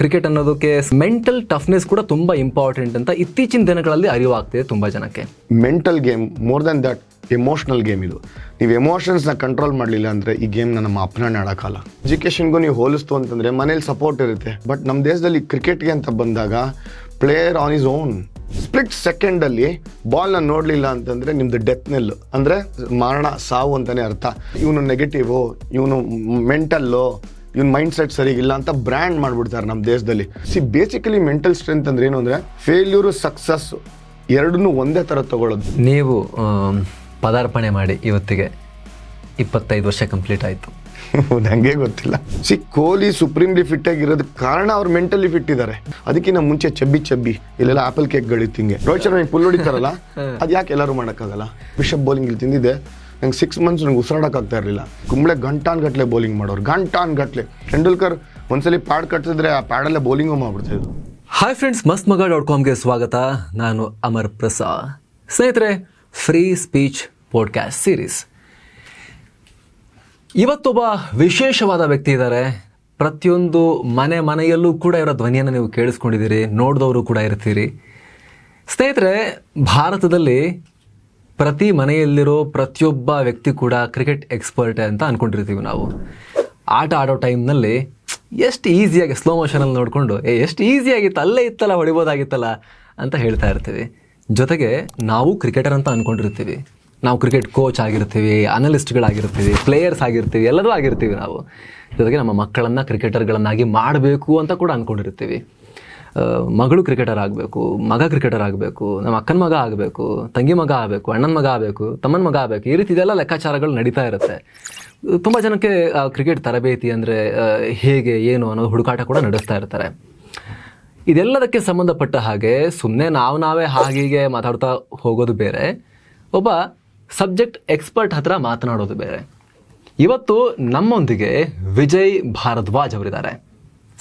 Cricket ಅನ್ನೋದಕ್ಕೆ mental toughness ಕೂಡ ತುಂಬ ಇಂಪಾರ್ಟೆಂಟ್ ಅಂತ ಇತ್ತೀಚಿನ ದಿನಗಳಲ್ಲಿ ಅರಿವಾಗ್ತಿದೆ ತುಂಬ ಜನಕ್ಕೆ. Mental game more than that emotional game ಇದು. ನೀವು ಎಮೋಷನ್ಸ್ನ ಕಂಟ್ರೋಲ್ ಮಾಡಲಿಲ್ಲ ಅಂದರೆ ಈ ಗೇಮ್ನ ನಮ್ಮ ಅಪ್ಪನ ಆಡೋಕ್ಕಲ್ಲ ಎಜುಕೇಷನ್ಗೂ ನೀವು ಹೋಲಿಸ್ತು ಅಂತಂದರೆ ಮನೇಲಿ ಸಪೋರ್ಟ್ ಇರುತ್ತೆ. ಬಟ್ ನಮ್ಮ ದೇಶದಲ್ಲಿ ಕ್ರಿಕೆಟ್ಗೆ ಅಂತ ಬಂದಾಗ player on his own split ಸೆಕೆಂಡಲ್ಲಿ ಬಾಲ್ನ ನೋಡಲಿಲ್ಲ ಅಂತಂದರೆ ನಿಮ್ಮದು ಡೆತ್ನೆಲ್ ಅಂದರೆ ಮರಣ ಸಾವು ಅಂತಲೇ ಅರ್ಥ. ಇವನು ನೆಗೆಟಿವು ಇವನು ಮೆಂಟಲ್ಲು ಇವ್ನ ಮೈಂಡ್ ಸೆಟ್ ಸರಿಗಿಲ್ಲ ಅಂತ ಬ್ರ್ಯಾಂಡ್ ಮಾಡ್ಬಿಡ್ತಾರೆ ನಮ್ಮ ದೇಶದಲ್ಲಿ. ಸಿ ಬೇಸಿಕಲಿ ಮೆಂಟಲ್ ಸ್ಟ್ರೆಂತ್ ಅಂದ್ರೆ ಏನು ಅಂದ್ರೆ ಫೇಲ್ಯೂರು ಸಕ್ಸಸ್ ಎರಡನ್ನೂ ಒಂದೇ ಥರ ತಗೊಳ್ಳೋದು. ನೀವು ಪದಾರ್ಪಣೆ ಮಾಡಿ ಇವತ್ತಿಗೆ ಇಪ್ಪತ್ತೈದು ವರ್ಷ ಕಂಪ್ಲೀಟ್ ಆಯಿತು. ನಂಗೆ ಗೊತ್ತಿಲ್ಲ. ಸಿ ಕೊಹ್ಲಿ ಸುಪ್ರೀಂಲಿ ಫಿಟ್ ಆಗಿರೋದಕ್ಕೆ ಕಾರಣ ಅವ್ರು ಮೆಂಟಲಿ ಫಿಟ್ ಇದ್ದಾರೆ ಅದಕ್ಕಿಂತ ಮುಂಚೆ ಚಬ್ಬಿ ಚಬ್ಬಿ ಇಲ್ಲೆಲ್ಲ ಆಪಲ್ ಕೇಕ್ ಹಿಂಗೆ. ರೋಹಿತ್ ಶರ್ಮಾ ಫುಲ್ ಹೊಡಿತಾರಲ್ಲ? ಅದು ಯಾಕೆ ಎಲ್ಲರೂ ಮಾಡೋಕ್ಕಾಗಲ್ಲ? ಬಿಷಪ್ ಬೌಲಿಂಗ್ ಇಲ್ಲಿ ತಿಂದಿದ್ದೆ. ನಂಗೆ ಸಿಕ್ಸ್ ಮಂತ್ಸ್ ನಂಗೆ ಉಸಿರಾಡೋಕ್ಕಾಗ್ತಾ ಇರಲಿಲ್ಲ. ಕುಂಬಳೆ ಗಂಟಾನ್ ಗಟ್ಟಲೆ ಬೌಲಿಂಗ್ ಮಾಡೋರು. ಗಂಟಾನ್ ಗಟ್ಟಲೆ ತೆಂಡೂಲ್ಕರ್ ಒಂದ್ಸಲಿ ಪ್ಯಾಡ್ ಕಟ್ಟಿಸಿದ್ರೆ ಆ ಪ್ಯಾಡಲ್ಲೇ ಬೌಲಿಂಗು ಮಾಡ್ಬಿಡ್ತಾ ಇದ್ರು hi friends Masth Maga dot ಕಾಮ್ಗೆ ಸ್ವಾಗತ. ನಾನು ಅಮರ್ ಪ್ರಸಾದ್. ಸ್ನೇಹಿತರೆ ಫ್ರೀ ಸ್ಪೀಚ್ ಪಾಡ್ಕ್ಯಾಸ್ಟ್ ಸೀರೀಸ್ ಇವತ್ತೊಬ್ಬ ವಿಶೇಷವಾದ ವ್ಯಕ್ತಿ ಇದ್ದಾರೆ. ಪ್ರತಿಯೊಂದು ಮನೆ ಮನೆಯಲ್ಲೂ ಕೂಡ ಇವರ ಧ್ವನಿಯನ್ನು ನೀವು ಕೇಳಿಸ್ಕೊಂಡಿದ್ದೀರಿ, ನೋಡಿದವರು ಕೂಡ ಇರ್ತೀರಿ. ಸ್ನೇಹಿತರೆ, ಭಾರತದಲ್ಲಿ ಪ್ರತಿ ಮನೆಯಲ್ಲಿರೋ ಪ್ರತಿಯೊಬ್ಬ ವ್ಯಕ್ತಿ ಕೂಡ ಕ್ರಿಕೆಟ್ ಎಕ್ಸ್ಪರ್ಟ್ ಅಂತ ಅಂದ್ಕೊಂಡಿರ್ತೀವಿ ನಾವು. ಆಟ ಆಡೋ ಟೈಮ್ನಲ್ಲಿ ಎಷ್ಟು ಈಸಿಯಾಗಿ ಸ್ಲೋ ಮೋಷನಲ್ಲಿ ನೋಡಿಕೊಂಡು, ಏ, ಎಷ್ಟು ಈಸಿಯಾಗಿತ್ತು ಅಲ್ಲೇ ಇತ್ತಲ್ಲ, ಹೊಡಿಬೋದಾಗಿತ್ತಲ್ಲ ಅಂತ ಹೇಳ್ತಾ ಇರ್ತೀವಿ. ಜೊತೆಗೆ ನಾವು ಕ್ರಿಕೆಟರ್ ಅಂತ ಅಂದ್ಕೊಂಡಿರ್ತೀವಿ ನಾವು ಕ್ರಿಕೆಟ್ ಕೋಚ್ ಆಗಿರ್ತೀವಿ ಅನಲಿಸ್ಟ್ಗಳಾಗಿರ್ತೀವಿ ಪ್ಲೇಯರ್ಸ್ ಆಗಿರ್ತೀವಿ, ಎಲ್ಲದೂ ಆಗಿರ್ತೀವಿ ನಾವು. ಜೊತೆಗೆ ನಮ್ಮ ಮಕ್ಕಳನ್ನು ಕ್ರಿಕೆಟರ್ಗಳನ್ನಾಗಿ ಮಾಡಬೇಕು ಅಂತ ಕೂಡ ಅಂದ್ಕೊಂಡಿರ್ತೀವಿ ಮಗಳು ಕ್ರಿಕೆಟರ್ ಆಗಬೇಕು, ಮಗ ಕ್ರಿಕೆಟರ್ ಆಗಬೇಕು, ನಮ್ಮ ಅಕ್ಕನ ಮಗ ಆಗಬೇಕು, ತಂಗಿ ಮಗ ಆಗಬೇಕು, ಅಣ್ಣನ ಮಗ ಆಗಬೇಕು, ತಮ್ಮನ ಮಗ ಆಗಬೇಕು, ಈ ರೀತಿ ಇದೆಲ್ಲ ಲೆಕ್ಕಾಚಾರಗಳು ನಡೀತಾ ಇರುತ್ತೆ. ತುಂಬ ಜನಕ್ಕೆ ಕ್ರಿಕೆಟ್ ತರಬೇತಿ ಅಂದರೆ ಹೇಗೆ, ಏನು ಅನ್ನೋ ಹುಡುಕಾಟ ಕೂಡ ನಡೆಸ್ತಾ ಇರ್ತಾರೆ. ಇದೆಲ್ಲದಕ್ಕೆ ಸಂಬಂಧಪಟ್ಟ ಹಾಗೆ ಸುಮ್ಮನೆ ನಾವು ನಾವೇ ಹಾಗೆ ಮಾತಾಡ್ತಾ ಹೋಗೋದು ಬೇರೆ, ಒಬ್ಬ ಸಬ್ಜೆಕ್ಟ್ ಎಕ್ಸ್ಪರ್ಟ್ ಹತ್ರ ಮಾತನಾಡೋದು ಬೇರೆ. ಇವತ್ತು ನಮ್ಮೊಂದಿಗೆ ವಿಜಯ್ ಭಾರದ್ವಾಜ್ ಅವರಿದ್ದಾರೆ.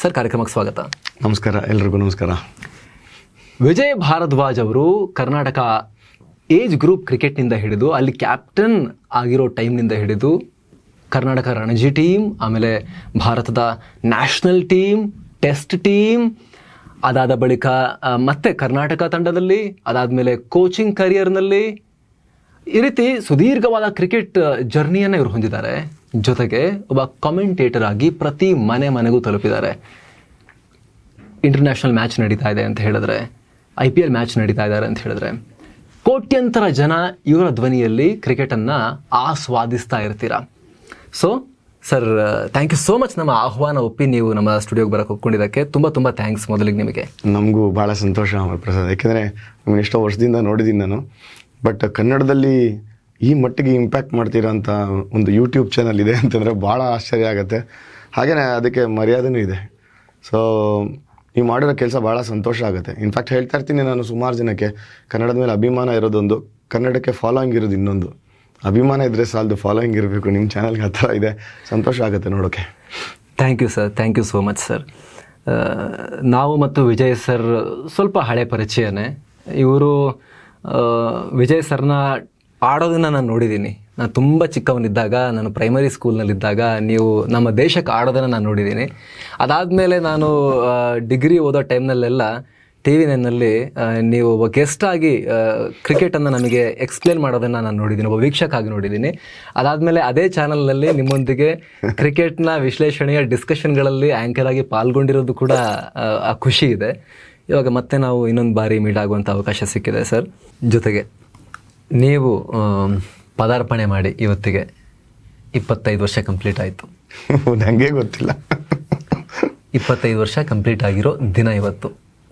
ಸರ್ ಕಾರ್ಯಕ್ರಮಕ್ಕೆ ಸ್ವಾಗತ. ನಮಸ್ಕಾರ ಎಲ್ರಿಗೂ ನಮಸ್ಕಾರ. ವಿಜಯ್ ಭಾರದ್ವಾಜ್ ಅವರು ಕರ್ನಾಟಕ ಏಜ್ ಗ್ರೂಪ್ ಕ್ರಿಕೆಟ್ನಿಂದ ಹಿಡಿದು ಅಲ್ಲಿ ಕ್ಯಾಪ್ಟನ್ ಆಗಿರೋ ಟೈಮ್ನಿಂದ ಹಿಡಿದು ಕರ್ನಾಟಕ ರಣಜಿ ಟೀಮ್ ಆಮೇಲೆ ಭಾರತದ ನ್ಯಾಷನಲ್ ಟೀಮ್ ಟೆಸ್ಟ್ ಟೀಮ್ ಅದಾದ ಬಳಿಕ ಮತ್ತೆ ಕರ್ನಾಟಕ ತಂಡದಲ್ಲಿ ಅದಾದಮೇಲೆ ಕೋಚಿಂಗ್ ಕರಿಯರ್ನಲ್ಲಿ ಈ ರೀತಿ ಸುದೀರ್ಘವಾದ ಕ್ರಿಕೆಟ್ ಜರ್ನಿಯನ್ನು ಇವರು ಹೊಂದಿದ್ದಾರೆ. ಜೊತೆಗೆ ಒಬ್ಬ ಕಾಮೆಂಟೇಟರ್ ಆಗಿ ಪ್ರತಿ ಮನೆ ಮನೆಗೂ ತಲುಪಿದ್ದಾರೆ. ಇಂಟರ್ನ್ಯಾಷನಲ್ ಮ್ಯಾಚ್ ನಡೀತಾ ಇದೆ ಅಂತ ಹೇಳಿದ್ರೆ ಐ ಪಿ ಎಲ್ ಮ್ಯಾಚ್ ನಡೀತಾ ಇದ್ದಾರೆ ಅಂತ ಹೇಳಿದ್ರೆ, ಕೋಟ್ಯಂತರ ಜನ ಇವರ ಧ್ವನಿಯಲ್ಲಿ ಕ್ರಿಕೆಟನ್ನು ಆಸ್ವಾದಿಸ್ತಾ ಇರ್ತೀರಾ? So sir thank you so much ನಮ್ಮ ಆಹ್ವಾನ ಒಪ್ಪಿ ನೀವು ನಮ್ಮ ಸ್ಟುಡಿಯೋಗೆ ಬರಕ್ಕೆ ಒಪ್ಕೊಂಡಿದ್ದಕ್ಕೆ ತುಂಬ ತುಂಬ ಥ್ಯಾಂಕ್ಸ್ ಮೊದಲಿಗೆ ನಿಮಗೆ. ನಮಗೂ ಭಾಳ ಸಂತೋಷ ಅಮರ್ ಪ್ರಸಾದ್. ಯಾಕೆಂದರೆ ಎಷ್ಟೋ ವರ್ಷದಿಂದ ನೋಡಿದ್ದೀನಿ ನಾನು. ಬಟ್ ಕನ್ನಡದಲ್ಲಿ ಈ ಮಟ್ಟಿಗೆ ಇಂಪ್ಯಾಕ್ಟ್ ಮಾಡ್ತೀರಾ ಅಂತ ಒಂದು ಯೂಟ್ಯೂಬ್ ಚಾನಲ್ ಇದೆ ಅಂತಂದರೆ ಭಾಳ ಆಶ್ಚರ್ಯ ಆಗುತ್ತೆ. ಹಾಗೆಯೇ ಅದಕ್ಕೆ ಮರ್ಯಾದೆನೂ ಇದೆ. ಸೊ ನೀವು ಮಾಡಿರೋ ಕೆಲಸ ಭಾಳ ಸಂತೋಷ ಆಗುತ್ತೆ. ಇನ್ಫ್ಯಾಕ್ಟ್ ಹೇಳ್ತಾ ಇರ್ತೀನಿ ನಾನು ಸುಮಾರು ಜನಕ್ಕೆ, ಕನ್ನಡದ ಮೇಲೆ ಅಭಿಮಾನ ಇರೋದೊಂದು, ಕನ್ನಡಕ್ಕೆ ಫಾಲೋಯಿಂಗ್ ಇರೋದು ಇನ್ನೊಂದು. ಅಭಿಮಾನ ಇದ್ದರೆ ಸಾಲದು ಫಾಲೋಯಿಂಗ್ ಇರಬೇಕು ನಿಮ್ಮ ಚಾನಲ್ಗೆ ಆ ಥರ ಇದೆ. ಸಂತೋಷ ಆಗುತ್ತೆ ನೋಡೋಕ್ಕೆ thank you sir thank you so much sir ನಾವು ಮತ್ತು ವಿಜಯ್ ಸರ್ ಸ್ವಲ್ಪ ಹಳೆ ಪರಿಚಯನೇ. ಇವರು ವಿಜಯ್ ಸರ್ನ ಆಡೋದನ್ನು ನಾನು ನೋಡಿದ್ದೀನಿ ನಾನು ತುಂಬ ಚಿಕ್ಕವನಿದ್ದಾಗ, ನಾನು ಪ್ರೈಮರಿ ಸ್ಕೂಲ್ನಲ್ಲಿದ್ದಾಗ ನೀವು ನಮ್ಮ ದೇಶಕ್ಕೆ ಆಡೋದನ್ನು ನಾನು ನೋಡಿದ್ದೀನಿ ಅದಾದಮೇಲೆ ನಾನು ಡಿಗ್ರಿ ಓದೋ ಟೈಮ್ನಲ್ಲೆಲ್ಲ ಟಿ ವಿ ನೈನಲ್ಲಿ ನೀವು ಒಬ್ಬ ಗೆಸ್ಟ್ ಆಗಿ ಕ್ರಿಕೆಟನ್ನು ನಮಗೆ ಎಕ್ಸ್ಪ್ಲೇನ್ ಮಾಡೋದನ್ನು ನಾನು ನೋಡಿದ್ದೀನಿ ಒಬ್ಬ ವೀಕ್ಷಕಾಗಿ ನೋಡಿದ್ದೀನಿ ಅದಾದಮೇಲೆ ಅದೇ ಚಾನಲ್ನಲ್ಲಿ ನಿಮ್ಮೊಂದಿಗೆ ಕ್ರಿಕೆಟ್ನ ವಿಶ್ಲೇಷಣೆಯ ಡಿಸ್ಕಷನ್ಗಳಲ್ಲಿ ಆ್ಯಂಕರ್ ಆಗಿ ಪಾಲ್ಗೊಂಡಿರೋದು ಕೂಡ, ಆ ಖುಷಿ ಇದೆ. ಇವಾಗ ಮತ್ತೆ ನಾವು ಇನ್ನೊಂದು ಬಾರಿ ಮೀಟ್ ಆಗುವಂಥ ಅವಕಾಶ ಸಿಕ್ಕಿದೆ ಸರ್ ಜೊತೆಗೆ. ನೀವು ಪದಾರ್ಪಣೆ ಮಾಡಿ ಇವತ್ತಿಗೆ ಇಪ್ಪತ್ತೈದು ವರ್ಷ ಕಂಪ್ಲೀಟ್ ಆಯಿತು. ನನಗೆ ಗೊತ್ತಿಲ್ಲ. ಇಪ್ಪತ್ತೈದು ವರ್ಷ ಕಂಪ್ಲೀಟ್ ಆಗಿರೋ ದಿನ ಇವತ್ತು.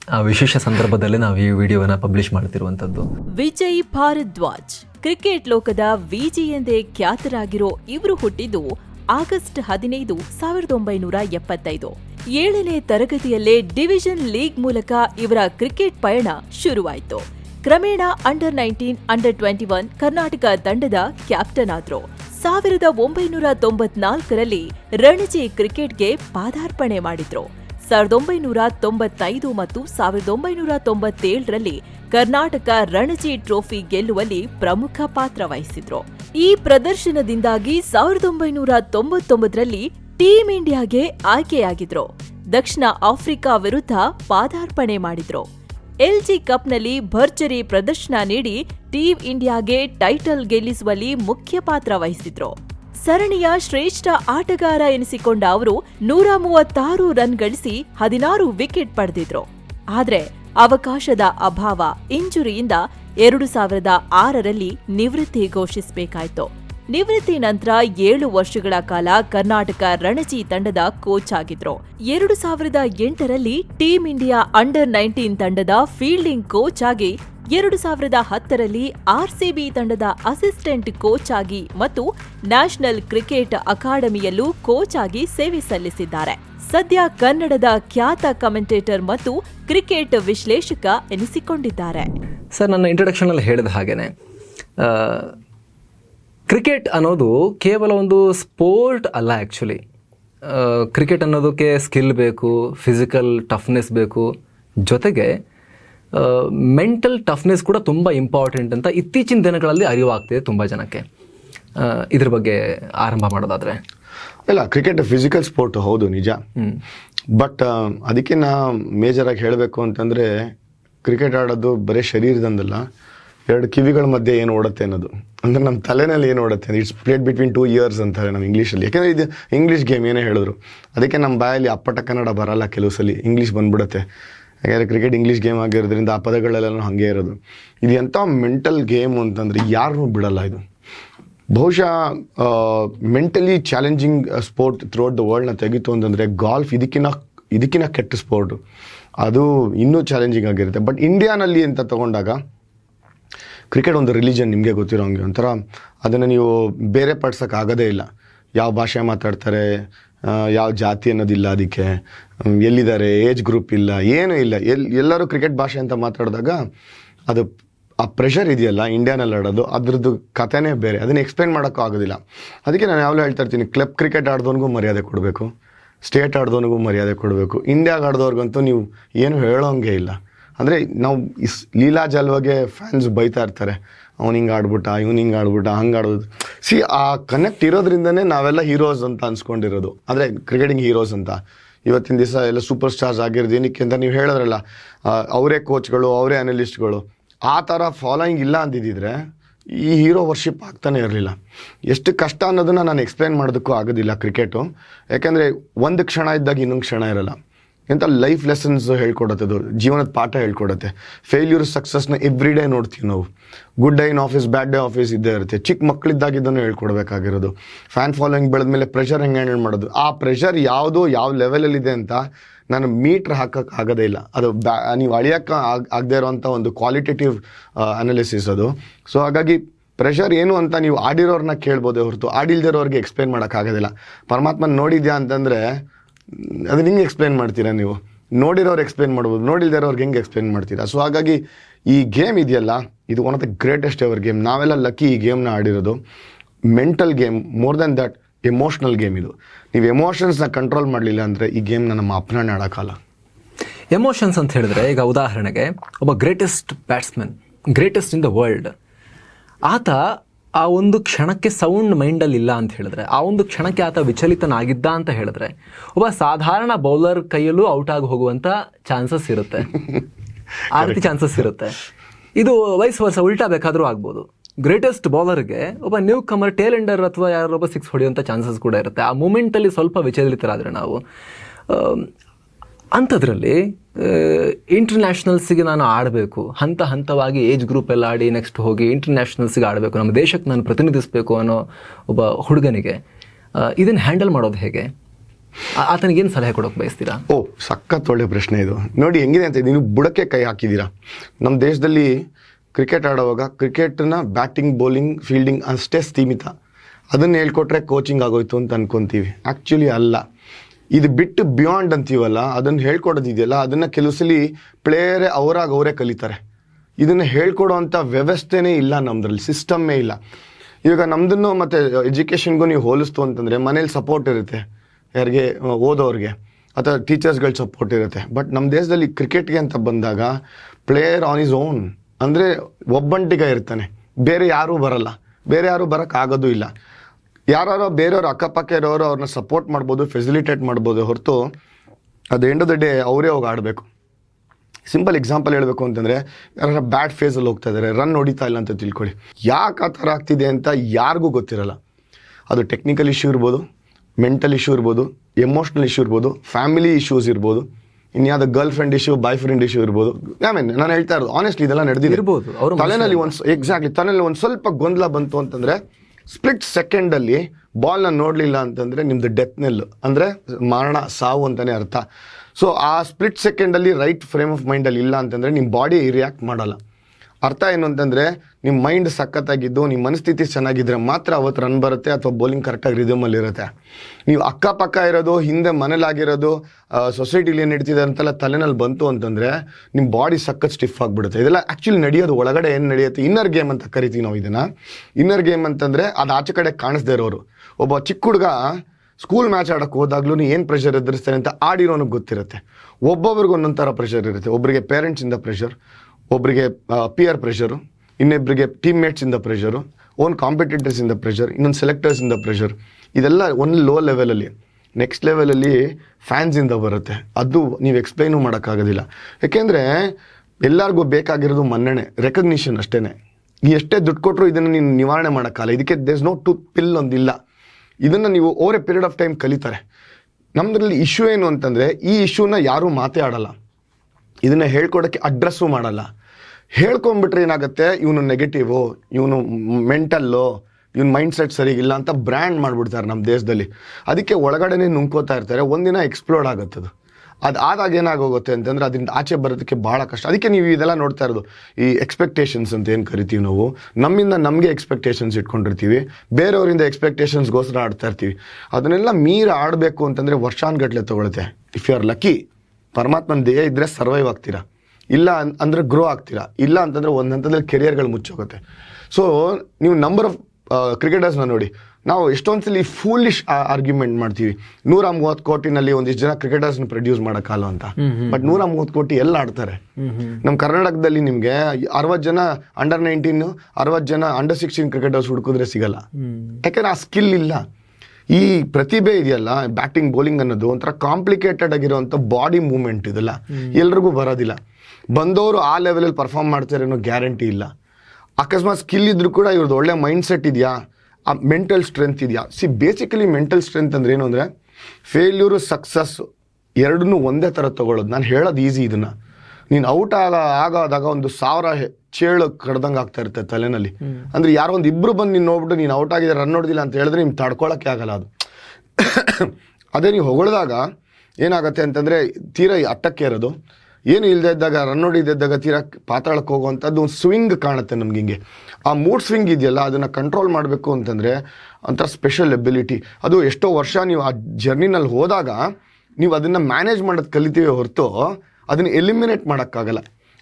ಆ ವಿಶೇಷ ಸಂದರ್ಭದಲ್ಲಿ ನಾವು ಈ ವಿಡಿಯೋವನ್ನು ಪಬ್ಲಿಷ್ ಮಾಡ್ತಿರುವಂಥದ್ದು ವಿಜಯ್ ಭಾರದ್ವಾಜ್ ಕ್ರಿಕೆಟ್ ಲೋಕದ ವಿಜಿ ಎಂದೇ ಖ್ಯಾತರಾಗಿರೋ ಇವರು ಹುಟ್ಟಿದ್ದು ಆಗಸ್ಟ್ ಹದಿನೈದು ಸಾವಿರದ ಒಂಬೈನೂರ ಎಪ್ಪತ್ತೈದು. ಏಳನೇ ತರಗತಿಯಲ್ಲೇ ಡಿವಿಷನ್ ಲೀಗ್ ಮೂಲಕ ಇವರ ಕ್ರಿಕೆಟ್ ಪಯಣ ಶುರುವಾಯಿತು. ಕ್ರಮೇಣ under nineteen, under twenty one Karnataka ತಂಡದ ಕ್ಯಾಪ್ಟನ್ ಆದ್ರು ಸಾವಿರದ ಒಂಬೈನೂರ ತೊಂಬತ್ನಾಲ್ಕರಲ್ಲಿ ರಣಜಿ ಕ್ರಿಕೆಟ್ಗೆ ಪಾದಾರ್ಪಣೆ ಮಾಡಿದ್ರು. ಸಾವಿರದ ಒಂಬೈನೂರ ತೊಂಬತ್ತೈದು ಮತ್ತು ಸಾವಿರದ ಒಂಬೈನೂರ ತೊಂಬತ್ತೇಳರಲ್ಲಿ ಕರ್ನಾಟಕ ರಣಜಿ ಟ್ರೋಫಿ ಗೆಲ್ಲುವಲ್ಲಿ ಪ್ರಮುಖ ಪಾತ್ರ ವಹಿಸಿದ್ರು. ಈ ಪ್ರದರ್ಶನದಿಂದಾಗಿ ಸಾವಿರದ ಒಂಬೈನೂರ ತೊಂಬತ್ತೊಂಬತ್ತರಲ್ಲಿ ಟೀಂ ಇಂಡಿಯಾಗೆ ಆಯ್ಕೆಯಾಗಿದ್ರು. ದಕ್ಷಿಣ ಆಫ್ರಿಕಾ ವಿರುದ್ಧ ಪಾದಾರ್ಪಣೆ ಮಾಡಿದ್ರು. ಎಲ್ಜಿ ಕಪ್ನಲ್ಲಿ ಭರ್ಜರಿ ಪ್ರದರ್ಶನ ನೀಡಿ ಟೀಂ ಇಂಡಿಯಾಗೆ ಟೈಟಲ್ ಗೆಲ್ಲಿಸುವಲ್ಲಿ ಮುಖ್ಯ ಪಾತ್ರ ವಹಿಸಿದ್ರು. ಸರಣಿಯ ಶ್ರೇಷ್ಠ ಆಟಗಾರ ಎನಿಸಿಕೊಂಡ ಅವರು ನೂರ ಮೂವತ್ತಾರು ರನ್ ಗಳಿಸಿ ಹದಿನಾರು ವಿಕೆಟ್ ಪಡೆದಿದ್ರು. ಆದರೆ ಅವಕಾಶದ ಅಭಾವ, ಇಂಜುರಿಯಿಂದ ಎರಡು ಸಾವಿರದ ಆರರಲ್ಲಿ ನಿವೃತ್ತಿ ಘೋಷಿಸಬೇಕಾಯಿತು. ನಿವೃತ್ತಿ ನಂತರ ಏಳು ವರ್ಷಗಳ ಕಾಲ ಕರ್ನಾಟಕ ರಣಜಿ ತಂಡದ ಕೋಚ್ ಆಗಿದ್ರು. ಎರಡು ಸಾವಿರದ ಎಂಟರಲ್ಲಿ ಟೀಂ ಇಂಡಿಯಾ ಅಂಡರ್ ನೈನ್ಟೀನ್ ತಂಡದ ಫೀಲ್ಡಿಂಗ್ ಕೋಚ್ ಆಗಿ, ಎರಡು ಸಾವಿರದ ಹತ್ತರಲ್ಲಿ ಆರ್ಸಿಬಿ ತಂಡದ ಅಸಿಸ್ಟೆಂಟ್ ಕೋಚ್ ಆಗಿ ಮತ್ತು ನ್ಯಾಷನಲ್ ಕ್ರಿಕೆಟ್ ಅಕಾಡೆಮಿಯಲ್ಲೂ ಕೋಚ್ ಆಗಿ ಸೇವೆ ಸಲ್ಲಿಸಿದ್ದಾರೆ. ಸದ್ಯ ಕನ್ನಡದ ಖ್ಯಾತ ಕಮೆಂಟೇಟರ್ ಮತ್ತು ಕ್ರಿಕೆಟ್ ವಿಶ್ಲೇಷಕ ಎನಿಸಿಕೊಂಡಿದ್ದಾರೆ. ಸರ್, ನನ್ನ ಇಂಟ್ರಡಕ್ಷನಲ್ಲಿ ಹೇಳಿದ ಹಾಗೇನೆ ಕ್ರಿಕೆಟ್ ಅನ್ನೋದು ಕೇವಲ ಒಂದು ಸ್ಪೋರ್ಟ್ ಅಲ್ಲ ಆ್ಯಕ್ಚುಲಿ ಕ್ರಿಕೆಟ್ ಅನ್ನೋದಕ್ಕೆ ಸ್ಕಿಲ್ ಬೇಕು ಫಿಸಿಕಲ್ ಟಫ್ನೆಸ್ ಬೇಕು. ಜೊತೆಗೆ ಮೆಂಟಲ್ ಟಫ್ನೆಸ್ ಕೂಡ ತುಂಬ ಇಂಪಾರ್ಟೆಂಟ್ ಅಂತ ಇತ್ತೀಚಿನ ದಿನಗಳಲ್ಲಿ ಅರಿವಾಗ್ತಿದೆ ತುಂಬ ಜನಕ್ಕೆ. ಇದ್ರ ಬಗ್ಗೆ ಆರಂಭ ಮಾಡೋದಾದರೆ. ಇಲ್ಲ ಕ್ರಿಕೆಟ್ ಫಿಸಿಕಲ್ ಸ್ಪೋರ್ಟ್ ಹೌದು ನಿಜ. ಬಟ್ ಅದಕ್ಕೆ ನಾ ಮೇಜರಾಗಿ ಹೇಳಬೇಕು ಅಂತಂದರೆ ಕ್ರಿಕೆಟ್ ಆಡೋದು ಬರೀ ಶರೀರದಂದಲ್ಲ ಎರಡು ಕಿವಿಗಳ ಮಧ್ಯೆ ಏನು ಓಡುತ್ತೆ ಅನ್ನೋದು. ಅಂದರೆ ನಮ್ಮ ತಲೆನಲ್ಲಿ ಏನು ಓಡುತ್ತೆ it's played between two ears ಅಂತಾರೆ ನಮ್ಮ ಇಂಗ್ಲೀಷಲ್ಲಿ ಯಾಕೆಂದರೆ ಇದು ಇಂಗ್ಲೀಷ್ ಗೇಮ್ ಏನೇ ಹೇಳಿದ್ರು. ಅದಕ್ಕೆ ನಮ್ಮ ಬಾಯಲ್ಲಿ ಅಪ್ಪಟ ಕನ್ನಡ ಬರಲ್ಲ ಕೆಲವು ಸಲ ಇಂಗ್ಲೀಷ್ ಬಂದ್ಬಿಡುತ್ತೆ. ಯಾಕೆಂದರೆ ಕ್ರಿಕೆಟ್ ಇಂಗ್ಲೀಷ್ ಗೇಮ್ ಆಗಿರೋದ್ರಿಂದ ಆ ಪದಗಳೆಲ್ಲ ಹಾಗೆ ಇರೋದು. ಇದು ಎಂಥ ಮೆಂಟಲ್ ಗೇಮ್ ಅಂತಂದರೆ ಯಾರನ್ನೂ ಬಿಡಲ್ಲ ಇದು. ಬಹುಶಃ mentally challenging sport throughout the ವರ್ಲ್ಡ್ನ ತೆಗಿತು ಅಂತಂದರೆ ಗಾಲ್ಫ್ ಇದಕ್ಕಿನ ಇದಕ್ಕಿನ ಕೆಟ್ಟ ಸ್ಪೋರ್ಟು ಅದು ಇನ್ನೂ ಚಾಲೆಂಜಿಂಗ್ ಆಗಿರುತ್ತೆ. ಬಟ್ ಇಂಡಿಯಾನಲ್ಲಿ ಅಂತ ತಗೊಂಡಾಗ ಕ್ರಿಕೆಟ್ ಒಂದು ರಿಲಿಜನ್ ನಿಮಗೆ ಗೊತ್ತಿರೋ ಹಂಗೆ. ಒಂಥರ ಅದನ್ನು ನೀವು ಬೇರೆ ಪಡ್ಸೋಕೆ ಆಗೋದೇ ಇಲ್ಲ. ಯಾವ ಭಾಷೆ ಮಾತಾಡ್ತಾರೆ ಯಾವ ಜಾತಿ ಅನ್ನೋದಿಲ್ಲ ಅದಕ್ಕೆ. ಎಲ್ಲಿದ್ದಾರೆ ಏಜ್ ಗ್ರೂಪ್ ಇಲ್ಲ, ಏನೂ ಇಲ್ಲ. ಎಲ್, ಎಲ್ಲರೂ ಕ್ರಿಕೆಟ್ ಭಾಷೆ ಅಂತ ಮಾತಾಡಿದಾಗ ಅದು ಆ ಪ್ರೆಷರ್ ಇದೆಯಲ್ಲ ಇಂಡಿಯಾನಲ್ಲಿ ಆಡೋದು, ಅದ್ರದ್ದು ಕಥೆನೇ ಬೇರೆ. ಅದನ್ನು ಎಕ್ಸ್ಪ್ಲೈನ್ ಮಾಡೋಕ್ಕೂ ಆಗೋದಿಲ್ಲ. ಅದಕ್ಕೆ ನಾನು ಯಾವಾಗಲೂ ಹೇಳ್ತಾ ಇರ್ತೀನಿ ಕ್ಲಬ್ ಕ್ರಿಕೆಟ್ ಆಡ್ದವನಿಗೂ ಮರ್ಯಾದೆ ಕೊಡಬೇಕು. ಸ್ಟೇಟ್ ಆಡ್ದವನಿಗೂ ಮರ್ಯಾದೆ ಕೊಡಬೇಕು. ಇಂಡಿಯಾಗೆ ಆಡ್ದವ್ರಿಗಂತೂ ನೀವು ಏನು ಹೇಳೋಂಗೆ ಇಲ್ಲ. ಅಂದರೆ ನಾವು ಇಸ್ ಲೀಲಾಜಲ್ವಾಗೆ ಫ್ಯಾನ್ಸ್ ಬೈತಾ ಇರ್ತಾರೆ. ಅವ್ನು ಹಿಂಗೆ ಆಡ್ಬಿಟ್ಟ, ಇವ್ನು ಹಿಂಗೆ ಆಡ್ಬಿಟ್ಟ, ಹಂಗೆ ಆಡೋದು ಸಿ ಆ ಕನೆಕ್ಟ್ ಇರೋದ್ರಿಂದನೇ ನಾವೆಲ್ಲ ಹೀರೋಸ್ ಅಂತ ಅನ್ಸ್ಕೊಂಡಿರೋದು. ಅಂದರೆ ಕ್ರಿಕೆಟಿಂಗ್ ಹೀರೋಸ್ ಅಂತ. ಇವತ್ತಿನ ದಿವಸ ಎಲ್ಲ ಸೂಪರ್ ಸ್ಟಾರ್ಸ್ ಆಗಿರೋದು ಏನಕ್ಕೆ ಅಂತ ನೀವು ಹೇಳಿದ್ರಲ್ಲ. ಅವರೇ ಕೋಚ್ಗಳು ಅವರೇ ಅನಲಿಸ್ಟ್ಗಳು ಆ ಥರ ಫಾಲೋಯಿಂಗ್ ಇಲ್ಲ ಅಂದಿದ್ದಿದ್ರೆ ಈ ಹೀರೋ ವರ್ಷಿಪ್ ಆಗ್ತಾನೆ ಇರಲಿಲ್ಲ. ಎಷ್ಟು ಕಷ್ಟ ಅನ್ನೋದನ್ನು ನಾನು ಎಕ್ಸ್ಪ್ಲೈನ್ ಮಾಡೋದಕ್ಕೂ ಆಗೋದಿಲ್ಲ ಕ್ರಿಕೆಟು ಯಾಕೆಂದರೆ ಒಂದು ಕ್ಷಣ ಇದ್ದಾಗ ಇನ್ನೊಂದು ಕ್ಷಣ ಇರಲ್ಲ. ಎಂಥ ಲೈಫ್ ಲೆಸನ್ಸ್ ಹೇಳ್ಕೊಡತ್ತೆ ಅದು, ಜೀವನದ ಪಾಠ ಹೇಳ್ಕೊಡತ್ತೆ. ಫೇಲ್ಯೂರ್ ಸಕ್ಸಸ್ನ ಎವ್ರಿ ಡೇ ನೋಡ್ತೀವಿ ನಾವು. Good day in office bad day office ಇದ್ದೇ ಇರುತ್ತೆ. ಚಿಕ್ಕ ಮಕ್ಕಳಿದ್ದಾಗಿದ್ದನ್ನು ಹೇಳ್ಕೊಡ್ಬೇಕಾಗಿರೋದು. ಫ್ಯಾನ್ ಫಾಲೋಯಿಂಗ್ ಬೆಳೆದ್ಮೇಲೆ ಪ್ರೆಷರ್ ಹೆಂಗೆ ಹ್ಯಾಂಡಲ್ ಮಾಡೋದು? ಆ ಪ್ರೆಷರ್ ಯಾವುದು ಯಾವ ಲೆವೆಲಲ್ಲಿದೆ ಅಂತ ನಾನು ಮೀಟ್ರ್ ಹಾಕಕ್ಕೆ ಆಗೋದೇ ಇಲ್ಲ. ಅದು ಬ್ಯಾ, ನೀವು ಅಳಿಯೋಕ್ಕೆ ಆಗ, ಆಗದೇ ಇರೋವಂಥ ಒಂದು ಕ್ವಾಲಿಟೇಟಿವ್ ಅನಾಲಿಸಿಸ್ ಅದು. ಸೊ ಹಾಗಾಗಿ ಪ್ರೆಷರ್ ಏನು ಅಂತ ನೀವು ಆಡಿರೋರನ್ನ ಕೇಳ್ಬೋದೇ ಹೊರತು, ಆಡಿಲ್ದಿರೋರಿಗೆ ಎಕ್ಸ್ಪ್ಲೈನ್ ಮಾಡೋಕ್ಕಾಗೋದಿಲ್ಲ ಪರಮಾತ್ಮನ ನೋಡಿದ್ಯಾ ಅಂತಂದರೆ ಅದನ್ನ ಹಿಂಗೆ ಎಕ್ಸ್ಪ್ಲೈನ್ ಮಾಡ್ತೀರಾ ನೀವು? ನೋಡಿರೋರು ಎಕ್ಸ್ಪ್ಲೈನ್ ಮಾಡ್ಬೋದು, ನೋಡಿಲ್ದಿರೋರ್ಗೆ ಹೆಂಗೆ ಎಕ್ಸ್ಪ್ಲೈನ್ ಮಾಡ್ತೀರಾ? ಸೊ ಹಾಗಾಗಿ ಈ ಗೇಮ್ ಇದೆಯಲ್ಲ, ಇದು one of the greatest ever game ನಾವೆಲ್ಲ ಲಕ್ಕಿ ಈ ಗೇಮ್ನ ಆಡಿರೋದು. Mental game more than that emotional game ಇದು. ನೀವು ಎಮೋಷನ್ಸ್ನ ಕಂಟ್ರೋಲ್ ಮಾಡಲಿಲ್ಲ ಅಂದರೆ ಈ ಗೇಮ್ನ ನಮ್ಮ ಅಪ್ನಾಣೆ ಆಡೋಕ್ಕಲ್ಲ ಎಮೋಷನ್ಸ್ ಅಂತ ಹೇಳಿದ್ರೆ, ಈಗ ಉದಾಹರಣೆಗೆ, ಒಬ್ಬ greatest batsman greatest in the world ಆತ ಆ ಒಂದು ಕ್ಷಣಕ್ಕೆ ಸೌಂಡ್ ಮೈಂಡಲ್ಲಿ ಇಲ್ಲ ಅಂತ ಹೇಳಿದ್ರೆ ಆ ಒಂದು ಕ್ಷಣಕ್ಕೆ ಆತ ವಿಚಲಿತನಾಗಿದ್ದ ಅಂತ ಹೇಳಿದ್ರೆ ಒಬ್ಬ ಸಾಧಾರಣ ಬೌಲರ್ ಕೈಯಲ್ಲೂ ಔಟ್ ಆಗಿ ಹೋಗುವಂತ ಚಾನ್ಸಸ್ ಇರುತ್ತೆ. ಆ ರೀತಿ ಚಾನ್ಸಸ್ ಇರುತ್ತೆ. ಇದು ವಯಸ್ಸು ವರ್ಷ ಉಲ್ಟಾ ಬೇಕಾದರೂ ಆಗ್ಬೋದು. ಗ್ರೇಟೆಸ್ಟ್ ಬೌಲರ್ಗೆ ಒಬ್ಬ ನ್ಯೂ ಕಮರ್ ಟೇಲೆಂಡರ್ ಅಥವಾ ಯಾರೊಬ್ಬ ಸಿಕ್ಸ್ ಹೊಡೆಯುವಂಥ ಚಾನ್ಸಸ್ ಕೂಡ ಇರುತ್ತೆ. ಆ ಮೂಮೆಂಟಲ್ಲಿ ಸ್ವಲ್ಪ ವಿಚಲಿತರಾದರೆ ನಾವು ಅಂಥದ್ರಲ್ಲಿ ಇಂಟರ್ನ್ಯಾಷನಲ್ಸಿಗೆ ನಾನು ಆಡಬೇಕು. ಹಂತ ಹಂತವಾಗಿ ಏಜ್ ಗ್ರೂಪ್ ಎಲ್ಲ ಆಡಿ ನೆಕ್ಸ್ಟ್ ಹೋಗಿ ಇಂಟರ್ನ್ಯಾಷನಲ್ಸಿಗೆ ಆಡಬೇಕು. ನಮ್ಮ ದೇಶಕ್ಕೆ ನಾನು ಪ್ರತಿನಿಧಿಸಬೇಕು ಅನ್ನೋ ಒಬ್ಬ ಹುಡುಗನಿಗೆ ಇದನ್ನು ಹ್ಯಾಂಡಲ್ ಮಾಡೋದು ಹೇಗೆ? ಆತನಿಗೆ ಆತನಿಗೇನು ಸಲಹೆ ಕೊಡೋಕೆ ಬಯಸ್ತೀರಾ? ಓ, ಸಖತ್ ಒಳ್ಳೆ ಪ್ರಶ್ನೆ ಇದು. ನೋಡಿ, ಹೆಂಗಿದೆ ಅಂತ ನೀವು ಬುಡಕ್ಕೆ ಕೈ ಹಾಕಿದ್ದೀರಾ ನಮ್ಮ ದೇಶದಲ್ಲಿ ಕ್ರಿಕೆಟ್ ಆಡೋವಾಗ ಕ್ರಿಕೆಟ್ನ ಬ್ಯಾಟಿಂಗ್ ಬೌಲಿಂಗ್ ಫೀಲ್ಡಿಂಗ್ ಅಷ್ಟೇ ಸೀಮಿತ. ಅದನ್ನು ಹೇಳ್ಕೊಟ್ರೆ ಕೋಚಿಂಗ್ ಆಗೋಯ್ತು ಅಂತ ಅನ್ಕೊತೀವಿ. ಆ್ಯಕ್ಚುಲಿ ಅಲ್ಲ. ಇದು ಬಿಟ್ಟು ಬಿಯಾಂಡ್ ಅಂತೀವಲ್ಲ, ಅದನ್ನು ಹೇಳ್ಕೊಡೋದಿದೆಯಲ್ಲ ಅದನ್ನು ಕೆಲವು ಸಲ ಪ್ಲೇಯರೇ ಅವರಾಗಿ ಅವರೇ ಕಲಿತಾರೆ. ಇದನ್ನು ಹೇಳ್ಕೊಡೋವಂಥ ವ್ಯವಸ್ಥೆನೇ ಇಲ್ಲ ನಮ್ಮದ್ರಲ್ಲಿ ಸಿಸ್ಟಮ್ಮೇ ಇಲ್ಲ. ಇವಾಗ ನಮ್ದನ್ನು ಮತ್ತು ಎಜುಕೇಷನ್ಗೂ ನೀವು ಹೋಲಿಸ್ತು ಅಂತಂದರೆ, ಮನೇಲಿ ಸಪೋರ್ಟ್ ಇರುತ್ತೆ, ಯಾರಿಗೆ, ಓದೋರಿಗೆ, ಅಥವಾ ಟೀಚರ್ಸ್ಗಳು ಸಪೋರ್ಟ್ ಇರುತ್ತೆ. ಬಟ್ ನಮ್ಮ ದೇಶದಲ್ಲಿ ಕ್ರಿಕೆಟ್ಗೆ ಅಂತ ಬಂದಾಗ ಪ್ಲೇಯರ್ ಆನ್ ಈಸ್ ಓನ್ ಅಂದರೆ ಒಬ್ಬಂಟಿಗ ಇರ್ತಾನೆ. ಬೇರೆ ಯಾರೂ ಬರಲ್ಲ, ಬೇರೆ ಯಾರೂ ಬರೋಕ್ಕಾಗೋದು ಇಲ್ಲ. ಯಾರೋ ಬೇರೆಯವ್ರು ಅಕ್ಕಪಕ್ಕ ಇರೋರು ಅವ್ರನ್ನ ಸಪೋರ್ಟ್ ಮಾಡ್ಬೋದು ಫೆಸಿಲಿಟೇಟ್ ಮಾಡ್ಬೋದು ಹೊರತು ಅದು ಎಂಡ್ ಆಫ್ ದ ಡೇ ಅವರೇ ಹೋಗಿ ಆಡಬೇಕು. ಸಿಂಪಲ್ ಎಕ್ಸಾಂಪಲ್ ಹೇಳಬೇಕು ಅಂತಂದರೆ ಯಾರ ಬ್ಯಾಡ್ ಫೇಸಲ್ಲಿ ಹೋಗ್ತಾ ಇದ್ದಾರೆ ರನ್ ಹೊಡಿತಾ ಇಲ್ಲ ಅಂತ ತಿಳ್ಕೊಳ್ಳಿ. ಯಾಕೆ ಆ ಥರ ಆಗ್ತಿದೆ ಅಂತ ಯಾರಿಗೂ ಗೊತ್ತಿರಲ್ಲ. ಅದು ಟೆಕ್ನಿಕಲ್ ಇಶ್ಯೂ ಇರ್ಬೋದು ಮೆಂಟಲ್ ಇಶ್ಯೂ ಇರ್ಬೋದು ಎಮೋಷ್ನಲ್ ಇಶ್ಯೂ ಇರ್ಬೋದು ಫ್ಯಾಮಿಲಿ ಇಶ್ಯೂಸ್ ಇರ್ಬೋದು ಇನ್ಯಾವುದೋ girlfriend issue boyfriend issue ಇರ್ಬೋದು. ಐ ಮೀನ್ ನಾನು ಹೇಳ್ತಾ ಇರೋದು ಆನೆಸ್ಟ್ಲಿ ಇದೆಲ್ಲ. ಅವ್ರು ತಲೆನಲ್ಲಿ ಒಂದು ಎಕ್ಸಾಕ್ಟ್ಲಿ ತಲೆನಲ್ಲಿ ಒಂದು ಸ್ವಲ್ಪ ಗೊಂದಲ ಬಂತು ಅಂತಂದರೆ ಸ್ಪ್ಲಿಟ್ ಸೆಕೆಂಡಲ್ಲಿ ಬಾಲ್ನ ನೋಡಲಿಲ್ಲ ಅಂತಂದರೆ ನಿಮ್ಮದು ಡೆತ್ ನೆಲ್ ಅಂದರೆ ಮರಣ, ಸಾವು ಅಂತಲೇ ಅರ್ಥ. ಸೊ ಆ ಸ್ಪ್ಲಿಟ್ ಸೆಕೆಂಡಲ್ಲಿ ರೈಟ್ ಫ್ರೇಮ್ ಆಫ್ ಮೈಂಡಲ್ಲಿ ಇಲ್ಲ ಅಂತಂದರೆ ನಿಮ್ಮ ಬಾಡಿ ರಿಯಾಕ್ಟ್ ಮಾಡಲ್ಲ. ಅರ್ಥ ಏನು ಅಂತಂದರೆ ನಿಮ್ಮ ಮೈಂಡ್ ಸಖತ್ತಾಗಿದ್ದು ನಿಮ್ಮ ಮನಸ್ಥಿತಿ ಚೆನ್ನಾಗಿದ್ರೆ ಮಾತ್ರ ಅವತ್ತು ರನ್ ಬರುತ್ತೆ ಅಥವಾ ಬೌಲಿಂಗ್ ಕರೆಕ್ಟಾಗಿ ರಿದಮಲ್ಲಿ ಇರುತ್ತೆ. ನೀವು ಅಕ್ಕಪಕ್ಕ ಇರೋದು, ಹಿಂದೆ ಮನೇಲಾಗಿರೋದು ಸೊಸೈಟಿಲಿ ಏನು ನಡೀತಿದೆ ಅಂತೆಲ್ಲ ತಲೆನಲ್ಲಿ ಬಂತು ಅಂತಂದರೆ ನಿಮ್ಮ ಬಾಡಿ ಸಖತ್ ಸ್ಟಿಫ್ ಆಗಿಬಿಡುತ್ತೆ. ಇದೆಲ್ಲ ಆ್ಯಕ್ಚುಲಿ ನಡೆಯೋದು, ಒಳಗಡೆ ಏನು ನಡೆಯುತ್ತೆ? ಇನ್ನರ್ ಗೇಮ್ ಅಂತ ಕರಿತೀವಿ ನಾವು ಇದನ್ನು. ಇನ್ನರ್ ಗೇಮ್ ಅಂತಂದರೆ, ಅದು ಆಚೆ ಕಡೆ ಕಾಣಿಸ್ದೇ ಇರೋರು. ಒಬ್ಬ ಚಿಕ್ಕ ಹುಡುಗ ಸ್ಕೂಲ್ ಮ್ಯಾಚ್ ಆಡೋಕ್ಕೆ ಹೋದಾಗ್ಲೂ ಏನು ಪ್ರೆಷರ್ ಎದುರಿಸ್ತಾನೆ ಅಂತ ಆಡಿರೋನಿಗೆ ಗೊತ್ತಿರುತ್ತೆ. ಒಬ್ಬೊಬ್ರಿಗೆ ಒಂದೊಂದು ಥರ ಪ್ರೆಷರ್ ಇರುತ್ತೆ. ಒಬ್ಬರಿಗೆ ಪೇರೆಂಟ್ಸಿಂದ ಪ್ರೆಷರ್ ಒಬ್ಬರಿಗೆ ಪಿಯರ್ ಪ್ರೆಷರು ಇನ್ನೊಬ್ಬರಿಗೆ ಟೀಮ್ ಮೇಟ್ಸಿಂದ ಪ್ರೆಷರು ಓನ್ ಕಾಂಪಿಟೇಟರ್ಸಿಂದ ಪ್ರೆಷರ್ ಇನ್ನೊಂದು ಸೆಲೆಕ್ಟರ್ಸಿಂದ ಪ್ರೆಷರ್ ಇದೆಲ್ಲ ಒಂದು ಲೋ ಲೆವೆಲಲ್ಲಿ ನೆಕ್ಸ್ಟ್ ಲೆವೆಲಲ್ಲಿ ಫ್ಯಾನ್ಸಿಂದ ಬರುತ್ತೆ. ಅದು ನೀವು ಎಕ್ಸ್ಪ್ಲೈನು ಮಾಡೋಕ್ಕಾಗೋದಿಲ್ಲ. ಯಾಕೆಂದರೆ ಎಲ್ಲರಿಗೂ ಬೇಕಾಗಿರೋದು ಮನ್ನಣೆ ರೆಕಗ್ನಿಷನ್ ಅಷ್ಟೇ ಎಷ್ಟೇ ದುಡ್ಡು ಕೊಟ್ಟರು ಇದನ್ನು ನೀನು ನಿವಾರಣೆ ಮಾಡೋಕ್ಕಾಗಲ್ಲ ಇದಕ್ಕೆ ದೇಸ್ ನೋ ಟು ಪಿಲ್ ಒಂದಿಲ್ಲ. ಇದನ್ನು ನೀವು over a period of time ಕಲಿತಾರೆ. ನಮ್ಮದ್ರಲ್ಲಿ ಇಶ್ಯೂ ಏನು ಅಂತಂದರೆ ಈ ಇಶ್ಯೂನ ಯಾರೂ ಮಾತೇ ಆಡಲ್ಲ. ಇದನ್ನ ಹೇಳ್ಕೊಡೋಕ್ಕೆ ಅಡ್ರೆಸ್ಸು ಮಾಡಲ್ಲ. ಹೇಳ್ಕೊಂಬಿಟ್ರೆ ಏನಾಗುತ್ತೆ? ಇವನು ನೆಗೆಟಿವು ಇವನು ಮೆಂಟಲ್ಲು ಇವನ್ ಮೈಂಡ್ ಸೆಟ್ ಸರಿಗಿಲ್ಲ ಅಂತ ಬ್ರ್ಯಾಂಡ್ ಮಾಡಿಬಿಡ್ತಾರೆ ನಮ್ಮ ದೇಶದಲ್ಲಿ. ಅದಕ್ಕೆ ಒಳಗಡೆನೇ ನುಂಕೋತಾ ಇರ್ತಾರೆ, ಒಂದಿನ ಎಕ್ಸ್ಪ್ಲೋರ್ಡ್ ಆಗುತ್ತದು. ಅದು ಆದಾಗ ಏನಾಗೋಗುತ್ತೆ ಅಂತಂದರೆ ಅದರಿಂದ ಆಚೆ ಬರೋದಕ್ಕೆ ಭಾಳ ಕಷ್ಟ. ಅದಕ್ಕೆ ನೀವು ಇದೆಲ್ಲ ನೋಡ್ತಾ ಇರೋದು, ಈ ಎಕ್ಸ್ಪೆಕ್ಟೇಷನ್ಸ್ ಅಂತ ಏನು ಕರಿತೀವಿ ನಾವು? ನಮ್ಮಿಂದ ನಮಗೆ ಎಕ್ಸ್ಪೆಕ್ಟೇಷನ್ಸ್ ಇಟ್ಕೊಂಡಿರ್ತೀವಿ, ಬೇರೆಯವರಿಂದ ಎಕ್ಸ್ಪೆಕ್ಟೇಷನ್ಸ್ಗೋಸ್ಕರ ಆಡ್ತಾ ಇರ್ತೀವಿ. ಅದನ್ನೆಲ್ಲ ಮೀರಿ ಆಡಬೇಕು ಅಂತಂದರೆ ವರ್ಷಾನ್ಗಟ್ಲೆ ತೊಗೊಳುತ್ತೆ ಇಫ್ ಯು ಆರ್ ಲಕ್ಕಿ ಪರಮಾತ್ಮನ ದೇಹ ಇದ್ದರೆ ಸರ್ವೈವ್ ಆಗ್ತೀರಾ? ಇಲ್ಲ ಅಂದ್ರೆ ಗ್ರೋ ಆಗ್ತೀರಾ? ಇಲ್ಲ ಅಂತಂದರೆ ಒಂದು ಹಂತದಲ್ಲಿ ಕೆರಿಯರ್ಗಳು ಮುಚ್ಚೋಗುತ್ತೆ. ಸೊ ನೀವು ನಂಬರ್ ಆಫ್ ಕ್ರಿಕೆಟರ್ಸ್ನ ನೋಡಿ. ನಾವು ಎಷ್ಟೊಂದು ಸಲ ಫೂಲಿಶ್ ಆರ್ಗ್ಯುಮೆಂಟ್ ಮಾಡ್ತೀವಿ. ನೂರ ಮೂವತ್ತು ಕೋಟಿನಲ್ಲಿ ಒಂದಿಷ್ಟು ಜನ ಕ್ರಿಕೆಟರ್ಸ್ನ ಪ್ರೊಡ್ಯೂಸ್ ಮಾಡೋಕ್ಕಲ್ಲ ಅಂತ. ಬಟ್ ನೂರ ಮೂವತ್ತು ಕೋಟಿ ಎಲ್ಲ ಆಡ್ತಾರೆ? ನಮ್ಮ ಕರ್ನಾಟಕದಲ್ಲಿ ನಿಮಗೆ ಅರವತ್ತು ಜನ ಅಂಡರ್ ನೈನ್ಟೀನ್ ಅರವತ್ತು ಜನ ಅಂಡರ್ ಸಿಕ್ಸ್ಟೀನ್ ಕ್ರಿಕೆಟರ್ಸ್ ಹುಡುಕಿದ್ರೆ ಸಿಗಲ್ಲ. ಯಾಕಂದ್ರೆ ಆ ಸ್ಕಿಲ್ ಇಲ್ಲ. ಈ ಪ್ರತಿಭೆ ಇದೆಯಲ್ಲ ಬ್ಯಾಟಿಂಗ್ ಬೌಲಿಂಗ್ ಅನ್ನೋದು ಒಂಥರ ಕಾಂಪ್ಲಿಕೇಟೆಡ್ ಆಗಿರುವಂಥ ಬಾಡಿ ಮೂವ್ಮೆಂಟ್ ಇದೆಲ್ಲ. ಎಲ್ರಿಗೂ ಬರೋದಿಲ್ಲ. ಬಂದವರು ಆ ಲೆವೆಲಲ್ಲಿ ಪರ್ಫಾರ್ಮ್ ಮಾಡ್ತಾರೆ ಅನ್ನೋ ಗ್ಯಾರಂಟಿ ಇಲ್ಲ. ಅಕಸ್ಮಾತ್ ಸ್ಕಿಲ್ ಇದ್ರೂ ಕೂಡ ಇವ್ರದ್ದು ಒಳ್ಳೆ ಮೈಂಡ್ ಸೆಟ್ ಇದೆಯಾ? ಆ ಮೆಂಟಲ್ ಸ್ಟ್ರೆಂತ್ ಇದೆಯಾ? ಸಿ ಬೇಸಿಕಲಿ ಮೆಂಟಲ್ ಸ್ಟ್ರೆಂತ್ ಅಂದ್ರೆ ಏನು ಅಂದರೆ ಫೇಲ್ಯೂರು ಸಕ್ಸಸ್ ಎರಡನ್ನೂ ಒಂದೇ ಥರ ತಗೊಳ್ಳೋದು. ನಾನು ಹೇಳೋದು ಈಸಿ ಇದನ್ನು. ನೀನು ಔಟ್ ಆಗ ಆಗಾದಾಗ ಒಂದು ಸಾವಿರ ಚೇಳು ಕಡ್ದಂಗೆ ಆಗ್ತಾ ಇರುತ್ತೆ ತಲೆನಲ್ಲಿ. ಅಂದ್ರೆ ಯಾರೋ ಒಂದು ಇಬ್ಬರು ಬಂದು ನೀನು ನೋಡ್ಬಿಟ್ಟು ನೀನು ಔಟ್ ಆಗಿದೆ ರನ್ ನೋಡಿದಿಲ್ಲ ಅಂತ ಹೇಳಿದ್ರೆ ನಿಮ್ಗೆ ತಡ್ಕೊಳಕ್ಕೆ ಆಗಲ್ಲ ಅದು. ಅದೇ ನೀವು ಹೊಗಳಿದಾಗ ಏನಾಗುತ್ತೆ ಅಂತಂದರೆ ತೀರ ಅಟ್ಟಕ್ಕೆ ಇರೋದು. ಏನು ಇಲ್ಲದೆ ಇದ್ದಾಗ, ರನ್ ನೋಡಿದ್ದಾಗ ತೀರ ಪಾತಾಳಕ್ಕೆ ಹೋಗುವಂಥದ್ದು ಒಂದು ಸ್ವಿಂಗ್ ಕಾಣುತ್ತೆ ನಮ್ಗೆ ಹಿಂಗೆ. ಆ ಮೂಡ್ ಸ್ವಿಂಗ್ ಇದೆಯಲ್ಲ, ಅದನ್ನು ಕಂಟ್ರೋಲ್ ಮಾಡಬೇಕು ಅಂತಂದರೆ ಅಂಥ ಸ್ಪೆಷಲ್ ಎಬಿಲಿಟಿ ಅದು ಎಷ್ಟೋ ವರ್ಷ ನೀವು ಆ ಜರ್ನಿನಲ್ಲಿ ಹೋದಾಗ ನೀವು ಅದನ್ನು ಮ್ಯಾನೇಜ್ ಮಾಡೋದು ಕಲಿತೀವಿ ಹೊರತು ಅದನ್ನು ಎಲಿಮಿನೇಟ್ ಮಾಡೋಕ್ಕಾಗಲ್ಲ.